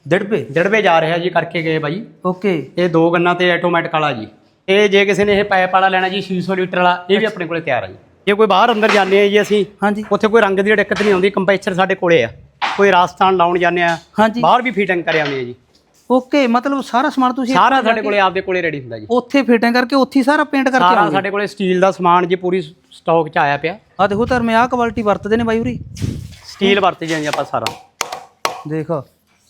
ਡੜਪੇ ਦੜਬੇ ਜਾ ਰਿਹਾ ਜੀ ਕਰਕੇ ਗਏ ਬਾਈ। ਓਕੇ। ਇਹ ਦੋ ਗੰਨਾਂ ਤੇ ਆਟੋਮੈਟਿਕ ਵਾਲਾ ਜੀ। ਇਹ ਜੇ ਕਿਸੇ ਨੇ ਇਹ ਪਾਈਪ ਵਾਲਾ ਲੈਣਾ ਜੀ 600 ਲੀਟਰ ਵਾਲਾ ਇਹ ਵੀ ਆਪਣੇ ਕੋਲੇ ਤਿਆਰ ਆ ਜੀ। ਜੇ ਕੋਈ ਬਾਹਰ ਅੰਦਰ ਜਾਂਦੇ ਆ ਜੀ ਅਸੀਂ ਹਾਂਜੀ। ਉੱਥੇ ਕੋਈ ਰੰਗ ਦੀ ਦਿੱਕਤ ਨਹੀਂ ਆਉਂਦੀ ਕੰਪੈਚਰ ਸਾਡੇ ਕੋਲੇ ਆ। ਕੋਈ ਰਾਜਸਥਾਨ ਲਾਉਣ ਜਾਂਦੇ ਆ ਹਾਂਜੀ। ਬਾਹਰ ਵੀ ਫਿਟਿੰਗ ਕਰਿਆ ਆਉਂਦੇ ਆ ਜੀ। ਓਕੇ ਮਤਲਬ ਸਾਰਾ ਸਮਾਨ ਤੁਸੀਂ ਸਾਰਾ ਸਾਡੇ ਕੋਲੇ ਆਪਦੇ ਕੋਲੇ ਰੈਡੀ ਹੁੰਦਾ ਜੀ। ਉੱਥੇ ਫਿਟਿੰਗ ਕਰਕੇ ਉੱਥੇ ਸਾਰਾ ਪੇਂਟ ਕਰਕੇ ਸਾਰਾ ਸਾਡੇ ਕੋਲੇ ਸਟੀਲ ਦਾ ਸਮਾਨ ਜੀ ਪੂਰੀ ਸਟਾਕ 'ਚ ਆਇਆ ਪਿਆ। ਆ ਦੇਖੋ ਧਰਮੇ ਆ ਕੁਆਲਿਟੀ ਵਰਤਦੇ ਨੇ ਬਾਈ ਉਰੀ। ਸਟੀਲ ਵਰਤੇ ਜਾਂਦੇ ਆਪਾਂ ਸਾਰਾ। ਦੇਖੋ।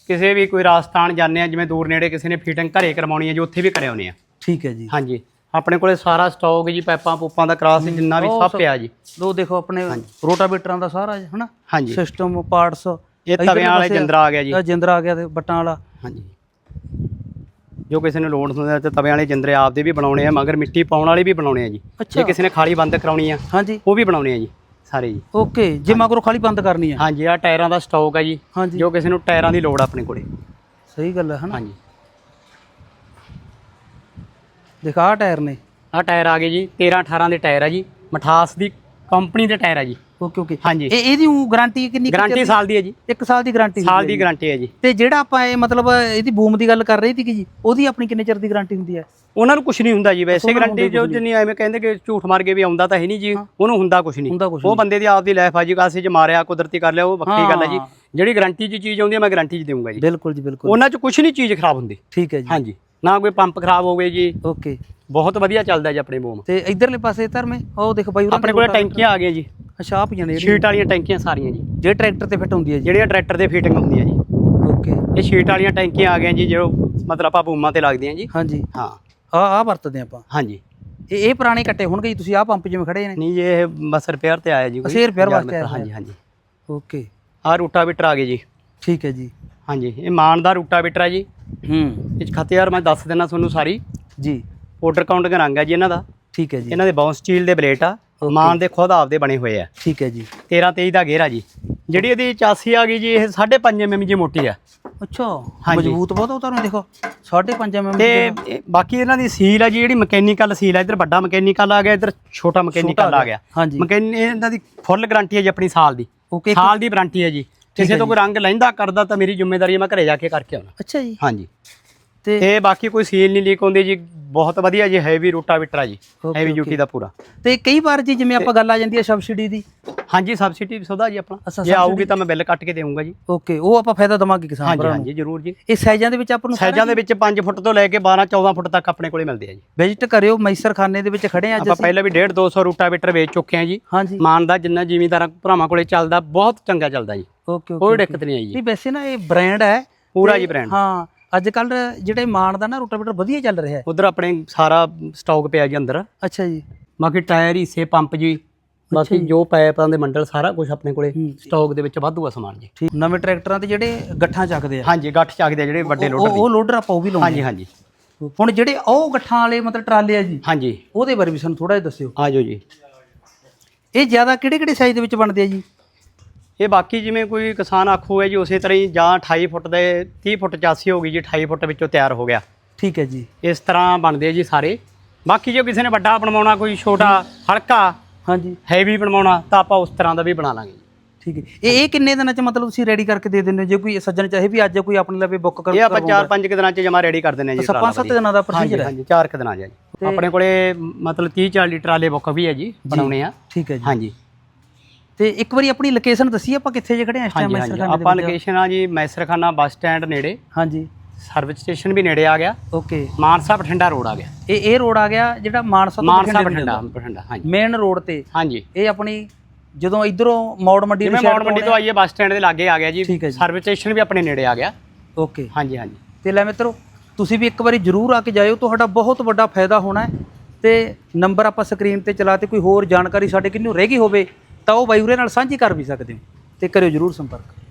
ਕਿਸੇ ਵੀ ਕੋਈ ਰਾਜਸਥਾਨ ਜਾਂਦੇ ਆ ਜਿਵੇਂ ਦੂਰ ਨੇੜੇ ਕਿਸੇ ਨੇ ਫਿਟਿੰਗ ਘਰੇ ਕਰਵਾਉਣੀ ਹੈ ਜੀ ਉੱਥੇ ਵੀ ਕਰੇ ਆਉਂਦੇ ਆ। ਠੀਕ ਹੈ ਜੀ। ਹਾਂਜੀ। ਆਪਣੇ ਕੋਲੇ ਸਾਰਾ ਸਟਾਕ ਜੀ ਪਾਈਪਾਂ ਪੂਪਾਂ ਦਾ ਕਰਾਸ ਜਿੰਨਾ ਵੀ ਸਭ ਪਿਆ ਜੀ। ਲੋ ਦੇਖੋ ਆਪਣੇ ਰੋਟਾਵੇਟਰਾਂ ਦਾ ਸਾਰਾ ਹਨਾ? ਹਾਂਜੀ। ਸਿਸਟਮ ਪਾਰਟਸ ਇਹ ਤਵਿਆਂ ਵਾਲੇ ਜਿੰਦਰਾ ਆ ਗਿਆ ਜੀ। ਜਿੰਦਰਾ ਆ ਗਿਆ ਤੇ ਬੱਟਾਂ ਵਾਲਾ। ਹਾਂਜੀ। ਜੋ ਕਿਸੇ ਨੂੰ ਲੋਡ ਹੁੰਦਾ ਤੇ ਤਵਿਆਂ ਵਾਲੇ ਜਿੰਦਰੇ ਆਪਦੇ ਵੀ ਬਣਾਉਣੇ ਆ ਮਗਰ ਮਿੱਟੀ ਪਾਉਣ ਵਾਲੇ ਵੀ ਬਣਾਉਣੇ ਆ ਜੀ। ਜੇ ਕਿਸੇ ਨੇ ਖਾਲੀ ਬੰਦ ਕਰਾਉਣੀ ਆ ਹਾਂਜੀ। ਉਹ ਵੀ ਬਣਾਉਣੇ ਆ ਜੀ ਸਾਰੇ ਜੀ। ਓਕੇ ਜੇ ਮਗਰੋਂ ਖਾਲੀ ਬੰਦ ਕਰਨੀ ਆ। ਹਾਂਜੀ ਆ ਟਾਇਰਾਂ ਦਾ ਸਟਾਕ ਆ ਜੀ। ਜੋ ਕਿਸੇ ਨੂੰ ਟਾਇਰਾਂ ਦੀ ਲੋੜ ਆਪਣੇ ਕੋਲੇ। ਸਹੀ ਗੱਲ ਹੈ ਹਨਾ? ਹਾਂਜੀ। ਦੇਖ ਟਾਇਰ ਨੇ। ਆ ਟਾਇਰ ਆ ਗਏ ਜੀ 13 18 ਦੇ ਟਾਇਰ ਆ ਜੀ ਮਠਾਸ ਦੀ ਕੰਪਨੀ ਦੇ ਟਾਇਰ ਆ ਜੀ। Okay okay. ਹਾਂਜੀ। ਇਹ ਇਹਦੀ ਗਾਰੰਟੀ ਕਿੰਨੀ ਗਾਰੰਟੀ ਸਾਲ ਦੀ ਹੈ ਜੀ। ਦੀ? ਇੱਕ ਸਾਲ ਦੀ ਗਾਰੰਟੀ ਸਾਲ ਦੀ ਗਾਰੰਟੀ ਹੈ ਜੀ। ਤੇ ਜਿਹੜਾ ਆਪਾਂ ਇਹ ਮਤਲਬ ਇਹਦੀ ਬੂਮ ਦੀ ਗੱਲ ਕਰ ਰਹੀ ਸੀ ਕਿ ਜੀ ਉਹਦੀ ਆਪਣੀ ਕਿੰਨੇ ਚਿਰ ਦੀ ਗਾਰੰਟੀ ਹੁੰਦੀ ਹੈ? ਉਹਨਾਂ ਨੂੰ ਕੁਝ ਨਹੀਂ ਹੁੰਦਾ ਜੀ ਵੈਸੇ। ਗਾਰੰਟੀ ਜੋ ਜਿੰਨੀ ਐਵੇਂ ਕਹਿੰਦੇ ਕਿ ਝੂਠ ਮਾਰ ਕੇ ਵੀ ਆਉਂਦਾ ਤਾਂ ਹੈ ਨਹੀਂ ਜੀ ਉਹਨੂੰ ਹੁੰਦਾ ਕੁਝ ਨਹੀਂ। ਉਹ ਬੰਦੇ ਦੀ ਆਪਦੀ ਲਾਈਫ ਆ ਜੀ ਕਾਸੇ ਚ ਮਾਰਿਆ ਕੁਦਰਤੀ ਕਰ ਲਿਆ ਉਹ ਵੱਖਰੀ ਗੱਲ ਹੈ ਜੀ। ਜਿਹੜੀ ਗਾਰੰਟੀ 'ਚ ਚੀਜ਼ ਆਉਂਦੀ ਹੈ ਮੈਂ ਗਾਰੰਟੀ 'ਚ ਦੇਵਾਂਗਾ ਜੀ। ਬਿਲਕੁਲ ਜੀ ਬਿਲਕੁਲ। ਉਹਨਾਂ 'ਚ ਕੁਝ ਨਹੀਂ ਚੀਜ਼ ਖਰਾਬ ਹੁੰਦੀ। ਠੀਕ ਹੈ ਜੀ। ਹਾਂਜੀ। ਨਾ ਕੋਈ ਪੰਪ ਖਰਾਬ ਹੋਵੇ ਜੀ। ਓਕੇ। ਬਹੁਤ ਵਧੀਆ ਚੱਲਦਾ ਜੀ ਆਪਣੇ ਬੂਮ। ਤੇ ਇਧਰਲੇ ਪਾਸੇ ਧਰਮੇ ਉਹ ਦੇਖ ਬਾਈ ਆਪਣੇ ਕੋਲ ਟੈਂਕੀਆਂ ਆ ਗਈਆਂ ਜੀ। ਅੱਛਾ ਆਪ ਜਾਨੇ ਜਿਹੜੀ ਸ਼ੀਟ ਵਾਲੀਆਂ ਟੈਂਕੀਆਂ ਸਾਰੀਆਂ ਜੀ। ਜਿਹੜੇ ਟਰੈਕਟਰ ਤੇ ਫਿੱਟ ਹੁੰਦੀ ਹੈ ਜੀ। ਜਿਹੜੀਆਂ ਟਰੈਕਟਰ ਦੇ ਫਿਟਿੰਗ ਹੁੰਦੀ ਹੈ ਜੀ। ਓਕੇ। ਇਹ ਸ਼ੀਟ ਵਾਲੀਆਂ ਟੈਂਕੀਆਂ ਆ ਗਈਆਂ ਜੀ ਜੋ ਮਤਲਬ ਆਪਾਂ ਬੂਮਾਂ ਤੇ ਲੱਗਦੀਆਂ ਜੀ। ਹਾਂਜੀ। ਹਾਂ। ਆ ਆ ਵਰਤਦੇ ਆਪਾਂ। ਹਾਂਜੀ। ਇਹ ਇਹ ਪੁਰਾਣੇ ਕੱਟੇ ਹੋਣਗੇ ਜੀ ਤੁਸੀਂ ਆਹ ਪੰਪ ਜਿਵੇਂ ਖੜੇ ਨੇ। ਨਹੀਂ ਜੀ, ਇਹ ਬਸ ਰਿਪੇਅਰ ਤੇ ਆਇਆ ਜੀ ਕੋਈ। repair 50 ਵਾਸਤੇ ਆਇਆ। ਹਾਂਜੀ ਹਾਂਜੀ। ਓਕੇ। ਆ ਰੂਟਾਵੀਟਰ ਆ ਗਏ ਜੀ। ਠੀਕ ਹੈ ਜੀ। ਹਾਂਜੀ ਇਹ ਮਾਨ ਦਾ ਰੂਟਾਵੀਟਰ ਹੈ ਜੀ। ਹੂੰ। ਇਹ 'ਚ ਖਾਤੇ ਯਾਰ ਮੈਂ ਦੱਸ ਦਿੰਦਾ ਤੁਹਾਨੂੰ ਸਾਰੀ। ਜੀ। ਪਾਊਡਰ ਕਾਊਂਟ ਰੰਗ ਹੈ ਜੀ ਇਹਨਾਂ ਦਾ। ਠੀਕ ਹੈ ਜੀ। ਇਹਨਾਂ ਦੇ ਬਾਉਂਸ ਸਟੀਲ ਦੇ ਬਲੇਟ ਆ। Okay. ਮਾਨ ਦੇ ਖੁਦ ਆਪਦੇ ਬਣੇ ਹੋਏ ਆ। ਠੀਕ ਹੈ ਜੀ। 13 23 ਦਾ ਗੇਅਰ ਆ ਜੀ। ਜਿਹੜੀ ਇਹਦੀ ਚਾਸੀ ਆ ਗਈ ਜੀ ਇਹ 5.5 ਐਮਐਮ ਜੀ ਮੋਟੀ ਆ। ਅੱਛਾ ਹਾਂਜੀ। ਮਜ਼ਬੂਤ ਬਹੁਤ ਉਹ ਤੁਹਾਨੂੰ ਦੇਖੋ। 5.5 ਐਮਐਮ ਤੇ ਇਹ ਬਾਕੀ ਇਹਨਾਂ ਦੀ ਸੀਲ ਆ ਜੀ ਜਿਹੜੀ ਮਕੈਨੀਕਲ ਸੀਲ ਆ। ਇੱਧਰ ਵੱਡਾ ਮਕੈਨੀਕਲ ਆ ਗਿਆ ਇੱਧਰ ਛੋਟਾ ਮਕੈਨੀਕਲ ਆ ਗਿਆ। ਹਾਂਜੀ। ਮਕੈਨੀ ਇਹਨਾਂ ਦੀ ਫੁੱਲ ਗਾਰੰਟੀ ਹੈ ਜੀ ਆਪਣੀ ਸਾਲ ਦੀ। ਓਕੇ ਸਾਲ ਦੀ ਵਾਰੰਟੀ ਹੈ ਜੀ। ਕਿਸੇ ਤੋਂ ਕੋਈ ਰੰਗ ਲੈਂਦਾ ਕਰਦਾ ਤਾਂ ਮੇਰੀ ਜ਼ਿੰਮੇਵਾਰੀ ਹੈ ਮੈਂ ਘਰੇ ਜਾ ਕੇ ਕਰਕੇ ਆਉਣਾ। ਅੱਛਾ ਜੀ। ਹਾਂਜੀ। ਤੇ ਬਾਕੀ ਕੋਈ ਸੀਲ ਨਹੀਂ ਲੀਕ ਹੁੰਦੀ ਜੀ ਬਹੁਤ ਵਧੀਆ ਜੀ ਹੈਵੀ ਰੂਟਾਵੀਟਰ ਆ ਜੀ Okay, ਹੈਵੀ okay. ਡਿਊਟੀ ਦਾ ਪੂਰਾ। ਤੇ ਕਈ ਵਾਰ ਜੀ ਜਿਵੇਂ ਆਪਾਂ ਗੱਲ ਆ ਜਾਂਦੀ ਹੈ ਸਬਸਿਡੀ ਦੀ? ਹਾਂਜੀ ਸਬਸਿਡੀ ਸੌਦਾ ਜੀ ਆਪਣਾ। ਜੇ ਆਊਗੀ ਤਾਂ ਮੈਂ ਬਿੱਲ ਕੱਟ ਕੇ ਦੇਵਾਂਗਾ ਜੀ। ਓਕੇ ਉਹ ਆਪਾਂ ਫਾਇਦਾ ਦਵਾਂਗੇ ਕਿਸਾਨ ਹਾਂਜੀ ਭਰਾ ਨੂੰ। ਹਾਂਜੀ ਜ਼ਰੂਰ ਜੀ। ਇਹ ਸਾਈਜ਼ਾਂ ਦੇ ਵਿੱਚ ਆਪਾਂ ਨੂੰ ਸਾਈਜ਼ਾਂ ਦੇ ਵਿੱਚ 5 ਫੁੱਟ ਤੋਂ ਲੈ ਕੇ 12 14 ਫੁੱਟ ਤੱਕ ਆਪਣੇ ਕੋਲੇ ਮਿਲਦੇ ਆ ਜੀ। ਵਿਜ਼ਿਟ ਕਰਿਓ ਮੈਸਰ ਖਾਨੇ ਦੇ ਵਿੱਚ ਖੜੇ ਆ ਅੱਜ ਆਪਾਂ ਪਹਿਲਾਂ ਵੀ 1.5 200 ਰੂਟਾਵੀਟਰ ਵੇਚ ਚੁੱਕੇ ਆ ਜੀ। ਹਾਂਜੀ। ਮਾਨ ਦਾ ਜਿੰਨਾ ਜ਼ਿਮੀਂਦਾਰਾਂ ਭਰਾਵਾਂ ਕੋਲੇ ਚੱਲਦਾ ਬਹੁਤ ਚੰਗਾ ਚੱਲਦਾ ਜੀ। ਓਕੇ ਓਕੇ ਕੋਈ ਦਿੱਕਤ ਨਹੀਂ ਆਈ ਜੀ। ਨਹੀਂ ਵੈਸੇ ਨਾ ਇਹ ਬ੍ਰਾਂਡ ਹੈ। ਪੂਰਾ ਜੀ ਬ੍ਰਾਂਡ ਹਾਂ ਅੱਜ ਕੱਲ ਜਿਹੜੇ ਮਾਨ ਦਾ ਨਾ ਰੋਟਾਵੇਟਰ ਵਧੀਆ ਚੱਲ ਰਿਹਾ ਹੈ। ਉਧਰ ਆਪਣੇ ਸਾਰਾ ਸਟਾਕ ਪਿਆ ਜੀ ਅੰਦਰ। ਅੱਛਾ ਜੀ। ਬਾਕੀ ਟਾਇਰ ਹਿੱਸੇ ਪੰਪ ਜੀ। ਬਾਕੀ ਜੋ। ਪਾਈਪਾਂ ਦੇ ਮੰਡਲ ਸਾਰਾ ਕੁਝ ਆਪਣੇ ਕੋਲੇ ਸਟਾਕ ਦੇ ਵਿੱਚ ਵਾਧੂ ਆ ਸਮਾਨ ਜੀ। ਠੀਕ। ਨਵੇਂ ਟਰੈਕਟਰਾਂ ਤੇ ਜਿਹੜੇ ਗੱਠਾਂ ਚੱਕਦੇ ਆ। ਹਾਂਜੀ ਗੱਠ ਚੱਕਦੇ ਆ ਜਿਹੜੇ ਵੱਡੇ ਲੋਡਰ ਉਹ ਲੋਡਰ ਆਪਾਂ ਉਹ ਵੀ ਲਾਉਂਦੇ ਹਾਂਜੀ ਹਾਂਜੀ। ਹੁਣ ਜਿਹੜੇ ਉਹ ਗੱਠਾਂ ਵਾਲੇ ਮਤਲਬ ਟਰਾਲੇ ਆ ਜੀ ਹਾਂਜੀ। ਉਹਦੇ ਬਾਰੇ ਵੀ ਸਾਨੂੰ ਥੋੜਾ ਜਿਹਾ ਦੱਸਿਓ। ਆ ਜਾਓ ਜੀ। ਇਹ ਜ਼ਿਆਦਾ ਕਿਹੜੇ ਕਿਹੜੇ ਸਾਈਜ਼ ਦੇ ਵਿੱਚ ਬਣਦੇ ਆ ਜੀ? ਇਹ ਬਾਕੀ ਜਿਵੇਂ ਕੋਈ ਕਿਸਾਨ ਆਖੂ ਹੈ ਜੀ ਉਸੇ ਤਰ੍ਹਾਂ ਹੀ ਜਾਂ 28 ਫੁੱਟ ਦੇ 30 ਫੁੱਟ ਚਾਸੀ ਹੋ ਗਈ ਜੀ 28 ਫੁੱਟ ਵਿੱਚੋਂ ਤਿਆਰ ਹੋ ਗਿਆ। ਠੀਕ ਹੈ ਜੀ। ਇਸ ਤਰ੍ਹਾਂ ਬਣਦੇ ਆ ਜੀ ਸਾਰੇ। ਬਾਕੀ ਜੇ ਕਿਸੇ ਨੇ ਵੱਡਾ ਬਣਵਾਉਣਾ ਕੋਈ ਛੋਟਾ ਹਲਕਾ ਹਾਂਜੀ। ਹੈਵੀ ਬਣਵਾਉਣਾ ਤਾਂ ਆਪਾਂ ਉਸ ਤਰ੍ਹਾਂ ਦਾ ਵੀ ਬਣਾ ਲਾਂਗੇ ਠੀਕ ਹੈ। ਇਹ ਇਹ ਕਿੰਨੇ ਦਿਨਾਂ ਚ ਮਤਲਬ ਤੁਸੀਂ ਰੈਡੀ ਕਰਕੇ ਦੇ ਦਿੰਦੇ ਹੋ? ਜੇ ਕੋਈ ਸੱਜਣ ਚਾਹੇ ਵੀ ਅੱਜ ਕੋਈ ਆਪਣੇ ਲਵੇ ਬੁੱਕ ਕਰ ਇਹ ਆਪਾਂ 4-5 ਦਿਨਾਂ ਚ ਜਮਾ ਰੈਡੀ ਕਰ ਦਿੰਦੇ ਹਾਂ ਜੀ ਅੱਛਾ, ਟਰਾਲਾ ਪੰਜ ਸੱਤ ਵਧੀਆ। ਦਿਨਾਂ ਦਾ procedure ਹੈ। ਹਾਂਜੀ 4 ਕ ਦਿਨਾਂ ਜੀ। ਆਪਣੇ ਕੋਲੇ ਮਤਲਬ 30-40 ਟਰਾਲੇ ਬੁੱਕ ਵੀ ਹੈ ਜੀ। ਬਣਾਉਣੇ ਆ। ਠੀਕ ਹੈ ਜੀ। ਹਾਂਜੀ। ਤੇ ਇੱਕ ਵਾਰੀ ਆਪਣੀ ਲੋਕੇਸ਼ਨ ਦੱਸੀ ਆਪਾਂ ਕਿੱਥੇ ਜੇ ਖੜੇ ਆ ਇਸ ਟਾਈਮ ਹਾਂਜੀ ਹਾਂਜੀ। ਆਪਾਂ ਲੋਕੇਸ਼ਨ ਆ ਜੀ ਮੈਸਰਖਾਨਾ ਬੱਸ ਸਟੈਂਡ ਨੇੜੇ। ਹਾਂਜੀ। ਸਰਵਿਸ ਸਟੇਸ਼ਨ ਵੀ ਨੇੜੇ ਆ ਗਿਆ। ਓਕੇ। ਮਾਨਸਾ ਬਠਿੰਡਾ ਰੋਡ ਆ ਗਿਆ। ਇਹ ਇਹ ਰੋਡ ਆ ਗਿਆ ਜਿਹੜਾ ਮਾਨਸਾ ਤੋਂ ਮਾਨਸਾ ਬਠਿੰਡੇ ਬਠਿੰਡਾ ਬਠਿੰਡਾ ਹਾਂਜੀ। ਮੇਨ ਰੋਡ ਤੇ। ਹਾਂਜੀ। ਇਹ ਆਪਣੀ ਜਦੋਂ ਇਧਰੋਂ ਮੌੜ ਮੰਡੀ ਜਿਵੇਂ ਮੌੜ ਮੰਡੀ ਤੋਂ ਆਈਏ ਬੱਸ ਸਟੈਂਡ ਦੇ ਲਾਗੇ ਆ ਗਿਆ ਜੀ। ਠੀਕ ਹੈ ਜੀ। ਸਰਵਿਸ ਸਟੇਸ਼ਨ ਵੀ ਆਪਣੇ ਨੇੜੇ ਆ ਗਿਆ। ਓਕੇ। ਹਾਂਜੀ ਹਾਂਜੀ। ਤੇ ਲੈ ਮਿੱਤਰੋ ਤੁਸੀਂ ਵੀ ਇੱਕ ਵਾਰੀ ਜਰੂਰ ਆ ਕੇ ਜਾਇਓ। ਤੁਹਾਡਾ ਬਹੁਤ ਵੱਡਾ ਫਾਇਦਾ ਹੋਣਾ ਹੈ। ਤੇ ਨੰਬਰ ਆਪਾਂ ਸਕਰੀਨ ਤੇ ਚਲਾ ਤੇ ਕੋਈ ਹੋਰ ਜਾਣਕਾਰੀ ਸਾਡੇ ਕਿੰਨੂੰ ਰਹਿ ਗਈ ਹੋਵੇ ਤਾਂ ਉਹ ਬਾਈ ਉਰੇ ਨਾਲ ਸਾਂਝੀ ਕਰ ਵੀ ਸਕਦੇ ਹੋ ਤੇ ਕਰਿਓ ਜਰੂਰ ਸੰਪਰਕ।